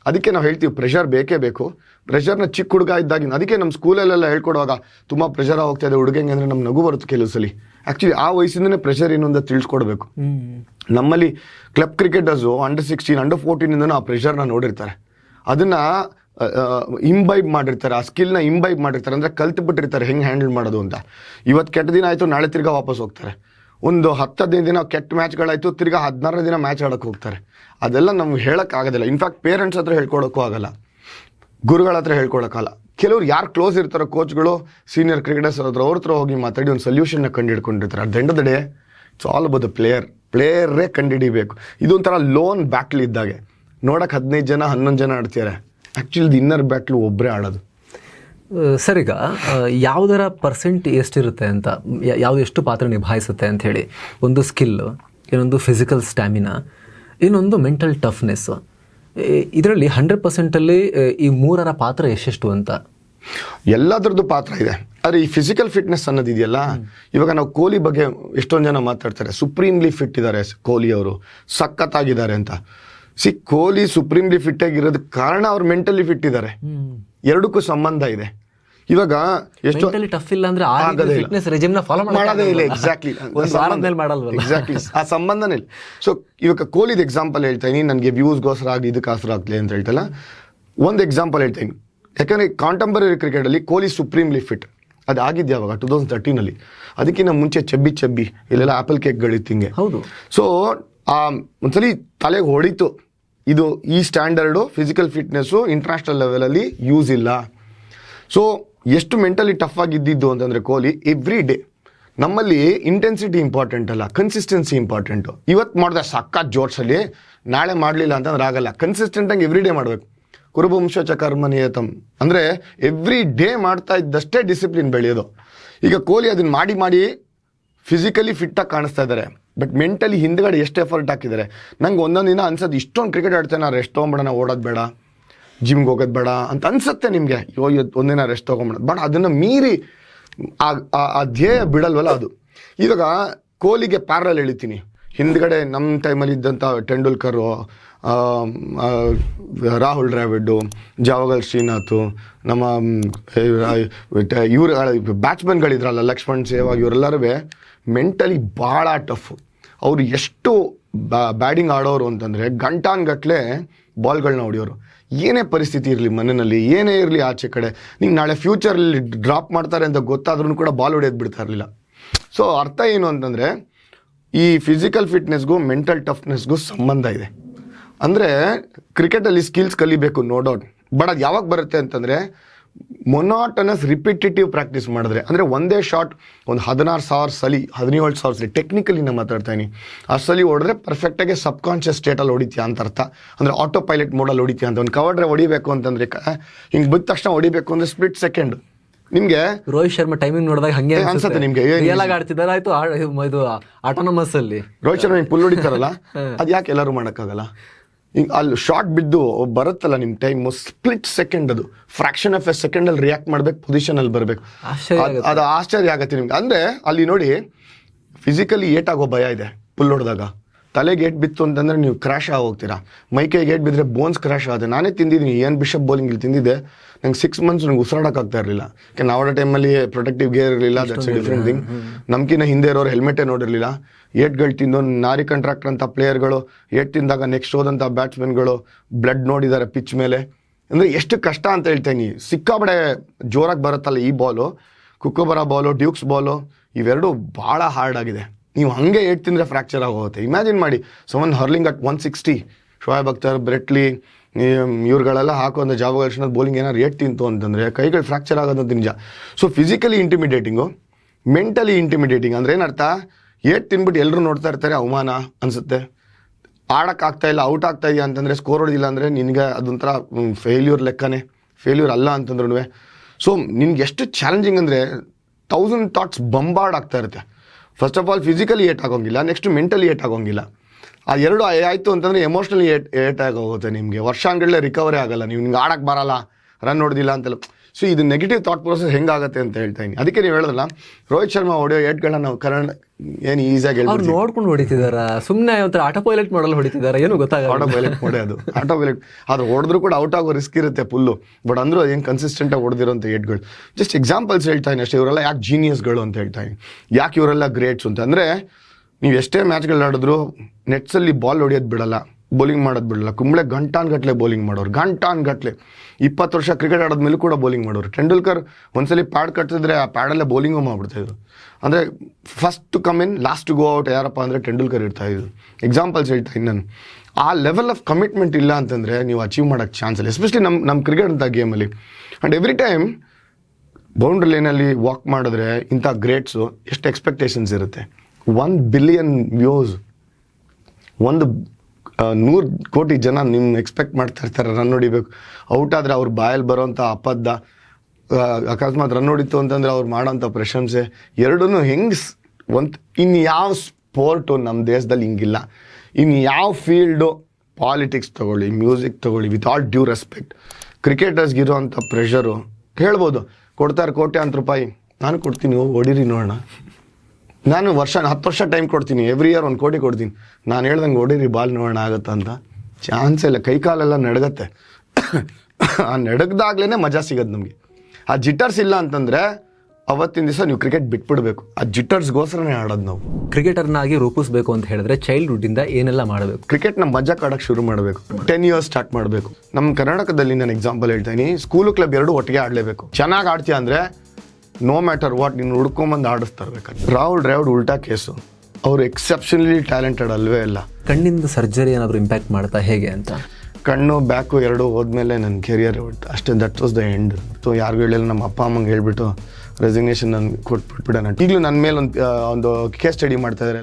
ಅದಕ್ಕೆ ನಾವು ಹೇಳ್ತೀವಿ ಪ್ರೆಷರ್ ಬೇಕೇ ಬೇಕು. ಪ್ರೆಷರ್ನ ಚಿಕ್ಕ ಹುಡುಗ ಇದ್ದಾಗಿನ ಅದಕ್ಕೆ ನಮ್ಮ ಸ್ಕೂಲಲ್ಲೆಲ್ಲ ಹೇಳ್ಕೊಡುವಾಗ ತುಂಬ ಪ್ರೆಷರ್ ಆಗ್ತಾ ಇದೆ ಹುಡುಗಂಗೆ ಅಂದರೆ ನಮ್ಮ ನಗು ಬರುತ್ತೆ ಕೆಲವು ಸಲ. ಆ್ಯಕ್ಚುಲಿ ಆ ವಯಸ್ಸಿಂದನೇ ಪ್ರೆಷರ್ ಏನು ಅಂತ ತಿಳಿಸ್ಕೊಡ್ಬೇಕು. ನಮ್ಮಲ್ಲಿ club cricketers under sixteen under ಫೋರ್ಟೀನಿಂದನೂ ಆ ಪ್ರೆಷರ್ನ ನೋಡಿರ್ತಾರೆ. ಅದನ್ನು ಇಂಬೈಬ್ ಮಾಡಿರ್ತಾರೆ ಆ ಸ್ಕಿಲ್ನ ಇಂಬೈಬ್ ಮಾಡಿರ್ತಾರೆ ಅಂದರೆ ಕಲ್ತು ಬಿಟ್ಟಿರ್ತಾರೆ ಹೆಂಗೆ ಹ್ಯಾಂಡಲ್ ಮಾಡೋದು ಅಂತ. ಇವತ್ತು ಕೆಟ್ಟ ದಿನ ಆಯಿತು ನಾಳೆ ತಿರ್ಗಾ ವಾಪಸ್ ಹೋಗ್ತಾರೆ. ಒಂದು ಹತ್ತು ಹದಿನೈದು ದಿನ ಕೆಟ್ಟ ಮ್ಯಾಚ್ಗಳಾಯಿತು, ತಿರ್ಗಾ ಹದಿನಾರನೇ ದಿನ ಮ್ಯಾಚ್ ಆಡೋಕ್ಕೆ ಹೋಗ್ತಾರೆ. ಅದೆಲ್ಲ ನಮ್ಗೆ ಹೇಳೋಕ್ಕಾಗೋದಿಲ್ಲ ಇನ್ಫ್ಯಾಕ್ಟ್ ಪೇರೆಂಟ್ಸ್ ಹತ್ರ ಹೇಳ್ಕೊಡೋಕ್ಕೂ ಆಗಲ್ಲ. ಗುರುಗಳ ಹತ್ರ ಹೇಳ್ಕೊಳಕ್ಕಲ್ಲ ಕೆಲವ್ರು ಯಾರು ಕ್ಲೋಸ್ ಇರ್ತಾರೋ ಕೋಚ್ಗಳು ಸೀನಿಯರ್ ಕ್ರಿಕೆಟರ್ಸ್ ಹತ್ರ, ಅವ್ರ ಹತ್ರ ಹೋಗಿ ಮಾತಾಡಿ ಒಂದು ಸೊಲ್ಯೂಷನ್ನ ಕಂಡು ಹಿಡ್ಕೊಂಡಿರ್ತಾರೆ at end of day it's all about the player ಪ್ಲೇಯರೇ ಕಂಡುಹಿಡಿಬೇಕು ಇದೊಂಥರ ಲೋನ್ ಬ್ಯಾಟ್ಲ್ ಇದ್ದಾಗೆ. ನೋಡಕ್ಕೆ ಹದಿನೈದು ಜನ, ಹನ್ನೊಂದು ಜನ ಆಡ್ತಿದ್ದಾರೆ ಆ್ಯಕ್ಚುಲಿ ಇನ್ನರ್ ಬ್ಯಾಟ್ಲು ಒಬ್ಬರೇ ಆಡೋದು. ಸರ್ ಈಗ ಆ, ಯಾವುದರ ಪರ್ಸೆಂಟ್ ಎಷ್ಟಿರುತ್ತೆ ಅಂತ ಯಾವ್ದು ಎಷ್ಟು ಪಾತ್ರ ನಿಭಾಯಿಸುತ್ತೆ ಅಂತ ಹೇಳಿ. ಒಂದು ಸ್ಕಿಲ್ ಇನ್ನೊಂದು ಫಿಸಿಕಲ್ ಸ್ಟ್ಯಾಮಿನಾ ಇನ್ನೊಂದು ಮೆಂಟಲ್ ಟಫ್ನೆಸ್ ಇದರಲ್ಲಿ ಹಂಡ್ರೆಡ್ ಪರ್ಸೆಂಟಲ್ಲಿ ಈ ಮೂರರ ಪಾತ್ರ ಎಷ್ಟೆಷ್ಟು ಅಂತ? ಎಲ್ಲದರದ್ದು ಪಾತ್ರ ಇದೆ. ಆದರೆ ಈ ಫಿಸಿಕಲ್ ಫಿಟ್ನೆಸ್ ಅನ್ನೋದು ಇದೆಯಲ್ಲ ಇವಾಗ ನಾವು ಕೊಹ್ಲಿ ಬಗ್ಗೆ ಎಷ್ಟೊಂದು ಜನ ಮಾತಾಡ್ತಾರೆ. ಸುಪ್ರೀಂಲಿ ಫಿಟ್ ಇದ್ದಾರೆ ಕೊಹ್ಲಿ ಅವರು. ಸಖತ್ತಾಗಿದ್ದಾರೆ ಅಂತ. ಸಿ ಕೊಹ್ಲಿ ಸುಪ್ರೀಮ್ಲಿ ಫಿಟ್ ಆಗಿರೋದಕ್ಕೆ ಕಾರಣ ಅವ್ರು ಮೆಂಟಲಿ ಫಿಟ್ ಇದ್ದಾರೆ ಎರಡಕ್ಕೂ ಸಂಬಂಧ ಇದೆ. ಇವಾಗ ಎಷ್ಟು ಟಫ್ ಇಲ್ಲ ಅಂದ್ರೆ ಆ ಆಗೋದೇ ಇಲ್ಲ. ಫಿಟ್ನೆಸ್ ರೆಜಿಮ್ನ ಫಾಲೋ ಮಾಡೋದೇ ಇಲ್ಲ ಎಕ್ಸಾಕ್ಟ್ಲಿ ಎಕ್ಸಾಕ್ಟ್ಲಿ ಆ ಸಂಬಂಧನೇ ಇಲ್ಲ. ಸೊ ಇವಾಗ ಕೋಹ್ಲಿದ್ ಎಕ್ಸಾಂಪಲ್ ಹೇಳ್ತಾ ಇದೀನಿ. ನನಗೆ ವ್ಯೂಸ್ಗೋಸ್ಕರ ಆಗಲಿ ಇದಕ್ಕೋಸ್ಕರ ಆಗಲಿ ಅಂತ ಹೇಳ್ತಲ್ಲ. ಒಂದು ಎಕ್ಸಾಂಪಲ್ ಹೇಳ್ತೀನಿ ಯಾಕಂದ್ರೆ ಕಾಂಟೆಂಪರರಿ ಕ್ರಿಕೆಟಲ್ಲಿ ಕೋಲಿ ಸುಪ್ರೀಮ್ಲಿ ಫಿಟ್ ಅದು ಆಗಿದ್ದೆ ಯಾವಾಗ ಟೂ ತೌಸಂಡ್ ತರ್ಟೀನಲ್ಲಿ ಅದಕ್ಕಿಂತ ಮುಂಚೆ ಚಬ್ಬಿ ಚಬ್ಬಿ ಇಲ್ಲೆಲ್ಲ ಆಪಲ್ ಕೇಕ್ಗಳಿತ್ತು ಹಿಂಗೆ. ಹೌದು. ಸೊ ಒಂದ್ಸಲಿ ತಲೆಗೆ ಹೊಡಿತು ಇದು ಈ ಸ್ಟ್ಯಾಂಡರ್ಡು ಫಿಸಿಕಲ್ ಫಿಟ್ನೆಸ್ಸು ಇಂಟರ್ನ್ಯಾಷನಲ್ ಲೆವೆಲಲ್ಲಿ ಯೂಸ್ ಇಲ್ಲ. ಸೊ ಎಷ್ಟು ಮೆಂಟಲಿ ಟಫ್ ಆಗಿದ್ದಿದ್ದು ಅಂತಂದರೆ ಕೊಹ್ಲಿ ಎವ್ರಿ ಡೇ ನಮ್ಮಲ್ಲಿ ಇಂಟೆನ್ಸಿಟಿ ಇಂಪಾರ್ಟೆಂಟ್ ಅಲ್ಲ ಕನ್ಸಿಸ್ಟೆನ್ಸಿ ಇಂಪಾರ್ಟೆಂಟು ಇವತ್ತು ಮಾಡಿದೆ ಸಕ್ಕ ಜೋರ್ಸಲ್ಲಿ ನಾಳೆ ಮಾಡಲಿಲ್ಲ ಅಂತಂದ್ರೆ ಆಗಲ್ಲ. ಕನ್ಸಿಸ್ಟೆಂಟಾಗಿ ಎವ್ರಿ ಡೇ ಮಾಡಬೇಕು. ಕುರುವಂಶ ಚಕರ್ಮನಿಯತಂ ಅಂದರೆ ಎವ್ರಿ ಡೇ ಮಾಡ್ತಾ ಇದ್ದಷ್ಟೇ ಡಿಸಿಪ್ಲಿನ್ ಬೆಳೆಯೋದು. ಈಗ ಕೊಹ್ಲಿ ಅದನ್ನು ಮಾಡಿ ಮಾಡಿ ಫಿಸಿಕಲಿ ಫಿಟ್ಟಾಗಿ ಕಾಣಿಸ್ತಾ ಇದ್ದಾರೆ ಬಟ್ ಮೆಂಟಲಿ ಹಿಂದ್ಗಡೆ ಎಷ್ಟು ಎಫರ್ಟ್ ಹಾಕಿದ್ದಾರೆ? ನಂಗೆ ಒಂದೊಂದು ದಿನ ಅನ್ಸೋದು ಇಷ್ಟೊಂದು ಕ್ರಿಕೆಟ್ ಆಡ್ತೇನೆ, ನಾನು ರೆಸ್ಟ್ ತೊಗೊಂಬಿಡೋಣ ಓಡೋದು ಬೇಡ ಜಿಮ್ಗೆ ಹೋಗೋದು ಬೇಡ ಅಂತ ಅನ್ಸುತ್ತೆ ನಿಮಗೆ. ಅಯ್ಯೋ ಒಂದಿನ ರೆಸ್ಟ್ ತೊಗೊಂಬಿಡೋದು ಬಟ್ ಅದನ್ನು ಮೀರಿ ಆ ಧ್ಯೇಯ ಬಿಡಲ್ವಲ್ಲ ಅದು. ಇವಾಗ ಕೋಹ್ಲಿಗೆ ಪ್ಯಾರಲ್ ಎಳಿತೀನಿ ಹಿಂದ್ಗಡೆ ನಮ್ಮ ಟೈಮಲ್ಲಿ ಇದ್ದಂಥ ಟೆಂಡೂಲ್ಕರು ರಾಹುಲ್ ಡ್ರಾವಿಡ್ಡು ಜಾವಗಲ್ ಶ್ರೀನಾಥ್, ನಮ್ಮ ಇವ್ರ ಬ್ಯಾಟ್ಸ್ಮನ್ಗಳಿದ್ರಲ್ಲ ಲಕ್ಷ್ಮಣ್ ಸೇವಾಗ ಇವರೆಲ್ಲರೂ ಮೆಂಟಲಿ ಭಾಳ ಟಫ್ ಅವರು ಎಷ್ಟು ಬ್ಯಾಟಿಂಗ್ ಆಡೋರು ಅಂತಂದರೆ ಗಂಟಾನ್ಗಟ್ಲೆ ಬಾಲ್ಗಳನ್ನ ಹೊಡೆಯೋರು. ಏನೇ ಪರಿಸ್ಥಿತಿ ಇರಲಿ ಮನೆಯಲ್ಲಿ, ಏನೇ ಇರಲಿ ಆಚೆ ಕಡೆ. ನೀವು ನಾಳೆ ಫ್ಯೂಚರಲ್ಲಿ ಡ್ರಾಪ್ ಮಾಡ್ತಾರೆ ಅಂತ ಗೊತ್ತಾದ್ರೂ ಕೂಡ ಬಾಲ್ ಹೊಡೆಯೋದು ಬಿಡ್ತಾ ಇರಲಿಲ್ಲ. ಸೊ ಅರ್ಥ ಏನು ಅಂತಂದರೆ ಈ ಫಿಸಿಕಲ್ ಫಿಟ್ನೆಸ್ಗೂ ಮೆಂಟಲ್ ಟಫ್ನೆಸ್ಗೂ ಸಂಬಂಧ ಇದೆ. ಅಂದರೆ ಕ್ರಿಕೆಟಲ್ಲಿ ಸ್ಕಿಲ್ಸ್ ಕಲಿಬೇಕು ನೋ ಡೌಟ್ ಬಟ್ ಅದು ಯಾವಾಗ ಬರುತ್ತೆ ಅಂತಂದರೆ ಮೊನಾಟನಸ್ ರಿಪಿಟೇಟಿವ್ ಪ್ರಾಕ್ಟೀಸ್ ಮಾಡಿದ್ರೆ ಅಂದರೆ ಒಂದೇ ಶಾಟ್ ಒಂದು ಹದಿನಾರು ಸಾವಿರ ಸಲಿ ಹದಿನೇಳು ಸಾವಿರ ಸಲಿ ಟೆಕ್ನಿಕಲಿ ನಾನು ಮಾತಾಡ್ತಾ ಇದ್ದೀನಿ ಆ ಸಲಿ ಹೊಡೆದ್ರೆ ಪರ್ಫೆಕ್ಟಾಗಿ ಸಬ್ ಕಾನ್ಷಿಯಸ್ ಸ್ಟೇಟಲ್ಲಿ ಹೊಡಿತೀಯ ಅಂತ ಅರ್ಥ. ಅಂದರೆ ಆಟೋ ಪೈಲಟ್ ಮೋಡಲ್ಲಿ ಹೊಡಿತೀಯ ಅಂತ. ಒಂದು ಕವರ್ಡ್ರೆ ಹೊಡಿಬೇಕು ಅಂತಂದರೆ ಹಿಂಗೆ ಬಿದ್ದ ತಕ್ಷಣ ಹೊಡಿಬೇಕು ಅಂದರೆ ಸ್ಪ್ಲಿಟ್ ಸೆಕೆಂಡ್ ನಿಮಗೆ? ರೋಹಿತ್ ಶರ್ಮಾ ಟೈಮಿಂಗ್ ನೋಡಿದಾಗ ಹಂಗೆ ಅನ್ಸುತ್ತೆ. ನಿಮಗೆ. ಆಡ್ತಿದ್ದಾರೆ ಆಯ್ತು ಇದು ಆಟೋನಮಸ್ ಅಲ್ಲಿ. ರೋಹಿತ್ ಶರ್ಮಾ ಪುಲ್ ಹೊಡಿತಾರಲ್ಲ? ಅದು ಯಾಕೆ ಎಲ್ಲರೂ ಮಾಡೋಕ್ಕಾಗಲ್ಲ? ಹಿಂಗೆ ಅಲ್ಲಿ ಶಾಕ್ ಬಿದ್ದು ಬರುತ್ತಲ್ಲ ನಿಮ್ಮ ಟೈಮು ಸ್ಪ್ಲಿಟ್ ಸೆಕೆಂಡ್ ಅದು. ಫ್ರಾಕ್ಷನ್ ಆಫ್ ಎ ಸೆಕೆಂಡಲ್ಲಿ ರಿಯಾಕ್ಟ್ ಮಾಡ್ಬೇಕು ಪೊಸಿಷನಲ್ಲಿ ಬರಬೇಕು. ಅದು ಆಶ್ಚರ್ಯ ಆಗತ್ತೆ ನಿಮ್ಗೆ. ಅಂದರೆ ಅಲ್ಲಿ ನೋಡಿ ಫಿಸಿಕಲಿ ಏಟಾಗೋ ಭಯ ಇದೆ ಪುಲ್ ಹೊಡೆದಾಗ ತಲೆಗೆ ಏಟ್ ಬಿತ್ತು ಅಂತಂದ್ರೆ ನೀವು ಕ್ರ್ಯಾಶ್ ಆಗಿ ಹೋಗ್ತೀರಾ ಮೈಕೈಗೆ ಏಟ್ ಬಿದ್ದರೆ ಬೋನ್ಸ್ ಕ್ರ್ಯಾಶ್ ಆಗುತ್ತೆ. ನಾನೇ ತಿಂದಿದ್ದೀನಿ ಏನು ಬಿಷಪ್ ಬೌಲಿಂಗ್ ಇಲ್ಲಿ ತಿಂದಿದ್ದೆ. ನಂಗೆ ಸಿಕ್ಸ್ ಮಂತ್ಸ್ ನಂಗೆ ಉಸಿರಾಡೋಕ್ಕಾಗ್ತಾ ಇರಲಿಲ್ಲ. ಯಾಕೆ ನಾವು ಟೈಮಲ್ಲಿ ಪ್ರೊಟೆಕ್ಟಿವ್ ಗೇರ್ ಇರಲಿಲ್ಲ ದಟ್ಸ್ ಡಿಫ್ರೆಂಟ್ ಥಿಂಗ್ ನಮ್ಕಿನ್ನ ಹಿಂದೆ ಇರೋರು ಹೆಲ್ಮೆಟೇ ನೋಡಿರಲಿಲ್ಲ. ಏಟ್ಗಳು ತಿಂದು ನಾರಿ ಕಂಟ್ರಾಕ್ಟರ್ ಅಂತ ಪ್ಲೇಯರ್ಗಳು, ಏಟ್ ತಿಂದಾಗ ನೆಕ್ಸ್ಟ್ ಹೋದಂಥ ಬ್ಯಾಟ್ಸ್ಮನ್ಗಳು ಬ್ಲಡ್ ನೋಡಿದ್ದಾರೆ ಪಿಚ್ ಮೇಲೆ. ಅಂದರೆ ಎಷ್ಟು ಕಷ್ಟ ಅಂತ ಹೇಳ್ತೀನಿ ಸಿಕ್ಕಾಬಡೆ ಜೋರಾಗಿ ಬರುತ್ತಲ್ಲ ಈ ಬಾಲು. ಕುಕ್ಕೋಬರ ಬಾಲು, ಡ್ಯೂಕ್ಸ್ ಬಾಲು, ಇವೆರಡು ಭಾಳ ಹಾರ್ಡ್ ಆಗಿದೆ. ನೀವು ಹಾಗೆ ಏಟ್ ತಿಂದರೆ ಫ್ರ್ಯಾಕ್ಚರ್ ಆಗೋಗುತ್ತೆ. ಇಮ್ಯಾಜಿನ್ ಮಾಡಿ someone hurling at one sixty Shoaib Akhtar, Brett Lee ಇವ್ರುಗಳೆಲ್ಲ ಹಾಕೋ ಜಾಬ್ ಬೌಲಿಂಗ್ ಏನಾದ್ರು ಏಟ್ ತಿಂತು ಅಂತಂದರೆ ಕೈಗಳು ಫ್ರ್ಯಾಕ್ಚರ್ ಆಗೋದಂತ ನಿಜ. So physically intimidating mentally intimidating ಅಂದರೆ ಏನರ್ಥ? ಏಟ್ ತಿನ್ಬಿಟ್ಟು ಎಲ್ಲರೂ ನೋಡ್ತಾ ಇರ್ತಾರೆ, ಅವಮಾನ ಅನಿಸುತ್ತೆ. ಆಡೋಕ್ಕಾಗ್ತಾ ಇಲ್ಲ, ಔಟ್ ಆಗ್ತಾ ಇದೆಯಾ ಅಂತಂದರೆ ಸ್ಕೋರ್ ಹೊಡೆದಿಲ್ಲ ಅಂದರೆ ನಿನಗೆ ಅದೊಂಥರ ಫೇಲ್ಯೂರ್ ಲೆಕ್ಕನೇ. ಫೇಲ್ಯೂರ್ ಅಲ್ಲ ಅಂತಂದ್ರೂ ಸೊ ನಿನ್ಗೆ ಎಷ್ಟು ಚಾಲೆಂಜಿಂಗ್ ಅಂದರೆ ತೌಸಂಡ್ ಥಾಟ್ಸ್ ಬಂಬಾರ್ಡ್ ಆಗ್ತಾ ಇರುತ್ತೆ. ಫಸ್ಟ್ ಆಫ್ ಆಲ್ ಫಿಸಿಕಲಿ ಏಟ್ ಆಗೋಂಗಿಲ್ಲ ನೆಕ್ಸ್ಟ್ ಮೆಂಟಲಿ ಏಟ್ ಆಗೋಂಗಿಲ್ಲ. ಆ ಎರಡು ಆಯಿತು ಅಂತಂದರೆ ಎಮೋಷ್ನಲಿ ಏಟ್ ಏಟ್ ಆಗೋಗುತ್ತೆ ನಿಮಗೆ. ವರ್ಷಾನ್ಗಡಲೆ ರಿಕವರಿ ಆಗಲ್ಲ, ನೀವು ನಿಮ್ಗೆ ಆಡೋಕ್ಕೆ ಬರಲ್ಲ ರನ್ ಹೊಡೆದಿಲ್ಲ ಅಂತೆಲ್ಲ. ಸೊ ಇದು ನೆಗೆಟಿವ್ ಥಾಟ್ ಪ್ರೋಸೆಸ್ ಹೆಂಗಾಗುತ್ತೆ ಅಂತ ಹೇಳ್ತಾ ಇದ್ದೀನಿ. ಅದಕ್ಕೆ ನೀವು ಹೇಳಿದ್ರಲ್ಲ ರೋಹಿತ್ ಶರ್ಮಾ ಹೊಡೆಯೋ ಏಟ್ಗಳನ್ನ ನಾವು ಕರಣ ಏನು ಈಸಿಯಾಗಿ ಅವ್ರು ಹೇಳ್ಬಿಡ್ತೀವಿ. ನೋಡ್ಕೊಂಡು ಹೊಡಿತಿದಾರ? ಸುಮ್ಮನೆ ಒಂಥರ ಆಟೋ ಪೈಲಟ್ ಮಾಡಲ್ ಹೊಡಿತಿದಾರ? ಏನು ಗೊತ್ತಾಗಲ್ಲ. ಆಟೋ ಪೈಲಟ್ ಮಾಡಿ ಅದು. ಆಟೋ ಪೈಲಟ್ ಅದು ಹೊಡೆದ್ರು ಕೂಡ ಔಟ್ ಆಗೋ ರಿಸ್ಕ್ ಇರುತ್ತೆ ಫುಲ್ಲು ಬಟ್ ಅಂದ್ರೂ ಅದೇನು ಕನ್ಸಿಸ್ಟೆಂಟ್ ಆಗಿ ಹೊಡೆದಿರೋಂಥ ಏಟ್ಗಳು ಜಸ್ಟ್ ಎಕ್ಸಾಂಪಲ್ಸ್ ಹೇಳ್ತಾ ಇದ್ದೀನಿ ಅಷ್ಟೇ. ಇವರೆಲ್ಲ ಯಾಕೆ ಜೀನಿಯಸ್ಗಳು ಅಂತ ಹೇಳ್ತಾ ಇದ್ದೀನಿ. ಯಾಕೆ ಇವರೆಲ್ಲ ಗ್ರೇಟ್ಸ್ ಅಂತ. ಅಂದರೆ ನೀವು ಎಷ್ಟೇ ಮ್ಯಾಚ್ಗಳು ಆಡಿದ್ರು ನೆಟ್ಸಲ್ಲಿ ಬಾಲ್ ಹೊಡೆಯೋದು ಬಿಡಲ್ಲ. ಬೌಲಿಂಗ್ ಮಾಡೋದು ಬಿಡಲ್ಲ. ಕುಂಬಳೆ ಗಂಟಾನ್ಗಟ್ಲೆ ಬೌಲಿಂಗ್ ಮಾಡೋರು. ಗಂಟಾನ್ಗಟ್ಲೆ ಇಪ್ಪತ್ತು ವರ್ಷ ಕ್ರಿಕೆಟ್ ಆಡೋದ್ಮೇಲೆ ಕೂಡ ಬೌಲಿಂಗ್ ಮಾಡೋರು. ತೆಂಡೂಲ್ಕರ್ ಒಂದ್ಸಲಿ ಪ್ಯಾಡ್ ಕಟ್ಟಿದ್ರೆ ಆ ಪ್ಯಾಡಲ್ಲೇ ಬೌಲಿಂಗು ಮಾಡಿಬಿಡ್ತಾಯಿದ್ರು ಅಂದರೆ first to come in last to go out ಯಾರಪ್ಪ ಅಂದರೆ ತೆಂಡೂಲ್ಕರ್ ಇರ್ತಾ ಇದ್ರು. ಎಕ್ಸಾಂಪಲ್ಸ್ ಹೇಳ್ತಾ ಇದ್ದೀನಿ ನಾನು. ಆ ಲೆವೆಲ್ ಆಫ್ ಕಮಿಟ್ಮೆಂಟ್ ಇಲ್ಲ ಅಂತಂದರೆ ನೀವು ಅಚೀವ್ ಮಾಡೋಕ್ಕೆ ಚಾನ್ಸ್ ಇಲ್ಲ. ಎಸ್ಪೆಷಲಿ ನಮ್ಮ ನಮ್ಮ ಕ್ರಿಕೆಟ್ ಅಂತ ಗೇಮಲ್ಲಿ ಆ್ಯಂಡ್ ಎವ್ರಿ ಟೈಮ್ ಬೌಂಡ್ರಿ ಲೈನಲ್ಲಿ ವಾಕ್ ಮಾಡಿದ್ರೆ ಇಂಥ ಗ್ರೇಟ್ಸು ಎಷ್ಟು ಎಕ್ಸ್ಪೆಕ್ಟೇಷನ್ಸ್ ಇರುತ್ತೆ? ಒನ್ ಬಿಲಿಯನ್ ವ್ಯೂಸ್ ಒಂದು ನೂರು ಕೋಟಿ ಜನ ನಿಮ್ಮ ಎಕ್ಸ್ಪೆಕ್ಟ್ ಮಾಡ್ತಾ ಇರ್ತಾರೆ ರನ್ ಹೊಡಿಬೇಕು. ಔಟ್ ಆದರೆ ಅವ್ರ ಬಾಯಲ್ಲಿ ಬರೋವಂಥ ಅಪದ್ದ ಅಕಸ್ಮಾತ್ ರನ್ ಹೊಡಿತು ಅಂತಂದರೆ ಅವ್ರು ಮಾಡೋಂಥ ಪ್ರಶಂಸೆ. ಎರಡೂ ಹೆಂಗೆ ಒಂದು ಇನ್ನು ಯಾವ ಸ್ಪೋರ್ಟು ನಮ್ಮ ದೇಶದಲ್ಲಿ ಹಿಂಗಿಲ್ಲ. ಇನ್ನು ಯಾವ ಫೀಲ್ಡು ಪಾಲಿಟಿಕ್ಸ್ ತಗೊಳ್ಳಿ ಮ್ಯೂಸಿಕ್ ತಗೊಳ್ಳಿ ವಿತ್ ಆಲ್ ಡ್ಯೂ ರೆಸ್ಪೆಕ್ಟ್ ಕ್ರಿಕೆಟರ್ಸ್ಗೆ ಇರೋವಂಥ ಪ್ರೆಷರು ಹೇಳ್ಬೋದು. ಕೊಡ್ತಾರೆ ಕೋಟ್ಯಾಂತರ ರೂಪಾಯಿ. ನಾನು ಕೊಡ್ತೀನಿ ಹೊಡೀರಿ ನೋಡೋಣ. ನಾನು ವರ್ಷ ಹತ್ತು ವರ್ಷ ಟೈಮ್ ಕೊಡ್ತೀನಿ. ಎವ್ರಿ ಇಯರ್ ಒಂದು ಕೋಟಿ ಕೊಡ್ತೀನಿ. ನಾನು ಹೇಳ್ದಂಗೆ ಓಡಿರಿ ಬಾಲ್ ನೋಡೋಣ ಆಗುತ್ತಾ ಅಂತ. ಚಾನ್ಸ್ ಇಲ್ಲ. ಕೈ ಕಾಲೆಲ್ಲ ನಡಗತ್ತೆ. ಆ ನಡಗ್ದಾಗ್ಲೇ ಮಜಾ ಸಿಗೋದು ನಮಗೆ. ಆ ಜಿಟರ್ಸ್ ಇಲ್ಲ ಅಂತಂದರೆ ಅವತ್ತಿನ ದಿವಸ ನೀವು ಕ್ರಿಕೆಟ್ ಬಿಟ್ಬಿಡ್ಬೇಕು. ಆ ಜಿಟರ್ಸ್ಗೋಸ್ಕರನೇ ಆಡೋದು ನಾವು. ಕ್ರಿಕೆಟರ್ನಾಗಿ ರೂಪಿಸ್ಬೇಕು ಅಂತ ಹೇಳಿದ್ರೆ ಚೈಲ್ಡ್ಹುಡ್ಡಿಂದ ಏನೆಲ್ಲ ಮಾಡಬೇಕು? ಕ್ರಿಕೆಟ್ನ ಮಜಾ ಕಾಡೋಕ್ಕೆ ಶುರು ಮಾಡಬೇಕು. ಟೆನ್ ಇಯರ್ಸ್ ಸ್ಟಾರ್ಟ್ ಮಾಡಬೇಕು. ನಮ್ಮ ಕರ್ನಾಟಕದಲ್ಲಿ ನಾನು ಎಕ್ಸಾಂಪಲ್ ಹೇಳ್ತೀನಿ. ಸ್ಕೂಲು ಕ್ಲಬ್ ಎರಡು ಒಟ್ಟಿಗೆ ಆಡಲೇಬೇಕು. ಚೆನ್ನಾಗಿ ಆಡ್ತೀಯ ಅಂದರೆ ನೋ ಮ್ಯಾಟರ್ ವಾಟ್ ನೀನು ಹುಡ್ಕೊಂಬಂದು ಆಡಿಸ್ತಾ ಇರ್ಬೇಕು ರಾಹುಲ್ ಡ್ರೈವ್ಡ್ ಉಲ್ಟಾ ಕೇಸು. ಅವರು ಎಕ್ಸೆಪ್ಷನಲಿ ಟ್ಯಾಲೆಂಟೆಡ್ ಅಲ್ವೇ ಅಲ್ಲ ಕಣ್ಣಿಂದ ಸರ್ಜರಿ ಏನಾದರೂ ಇಂಪ್ಯಾಕ್ಟ್ ಮಾಡ್ತಾ ಹೇಗೆ ಅಂತ? ಕಣ್ಣು ಬ್ಯಾಕು ಎರಡು ಹೋದ್ಮೇಲೆ ನನ್ನ ಕೆರಿಯರ್ ಅಷ್ಟೇ that was the end so ಯಾರಿಗೂ ಹೇಳಿಲ್ಲ ನಮ್ಮ ಅಪ್ಪ ಅಮ್ಮಂಗೆ ಹೇಳ್ಬಿಟ್ಟು ರೆಸಿಗ್ನೇಷನ್ ನಾನು ಕೊಟ್ಬಿಟ್ಬಿಡೋಣ. ಈಗಲೂ ನನ್ನ ಮೇಲೆ ಒಂದು ಒಂದು ಕೇಸ್ ಸ್ಟಡಿ ಮಾಡ್ತಾ ಇದ್ದಾರೆ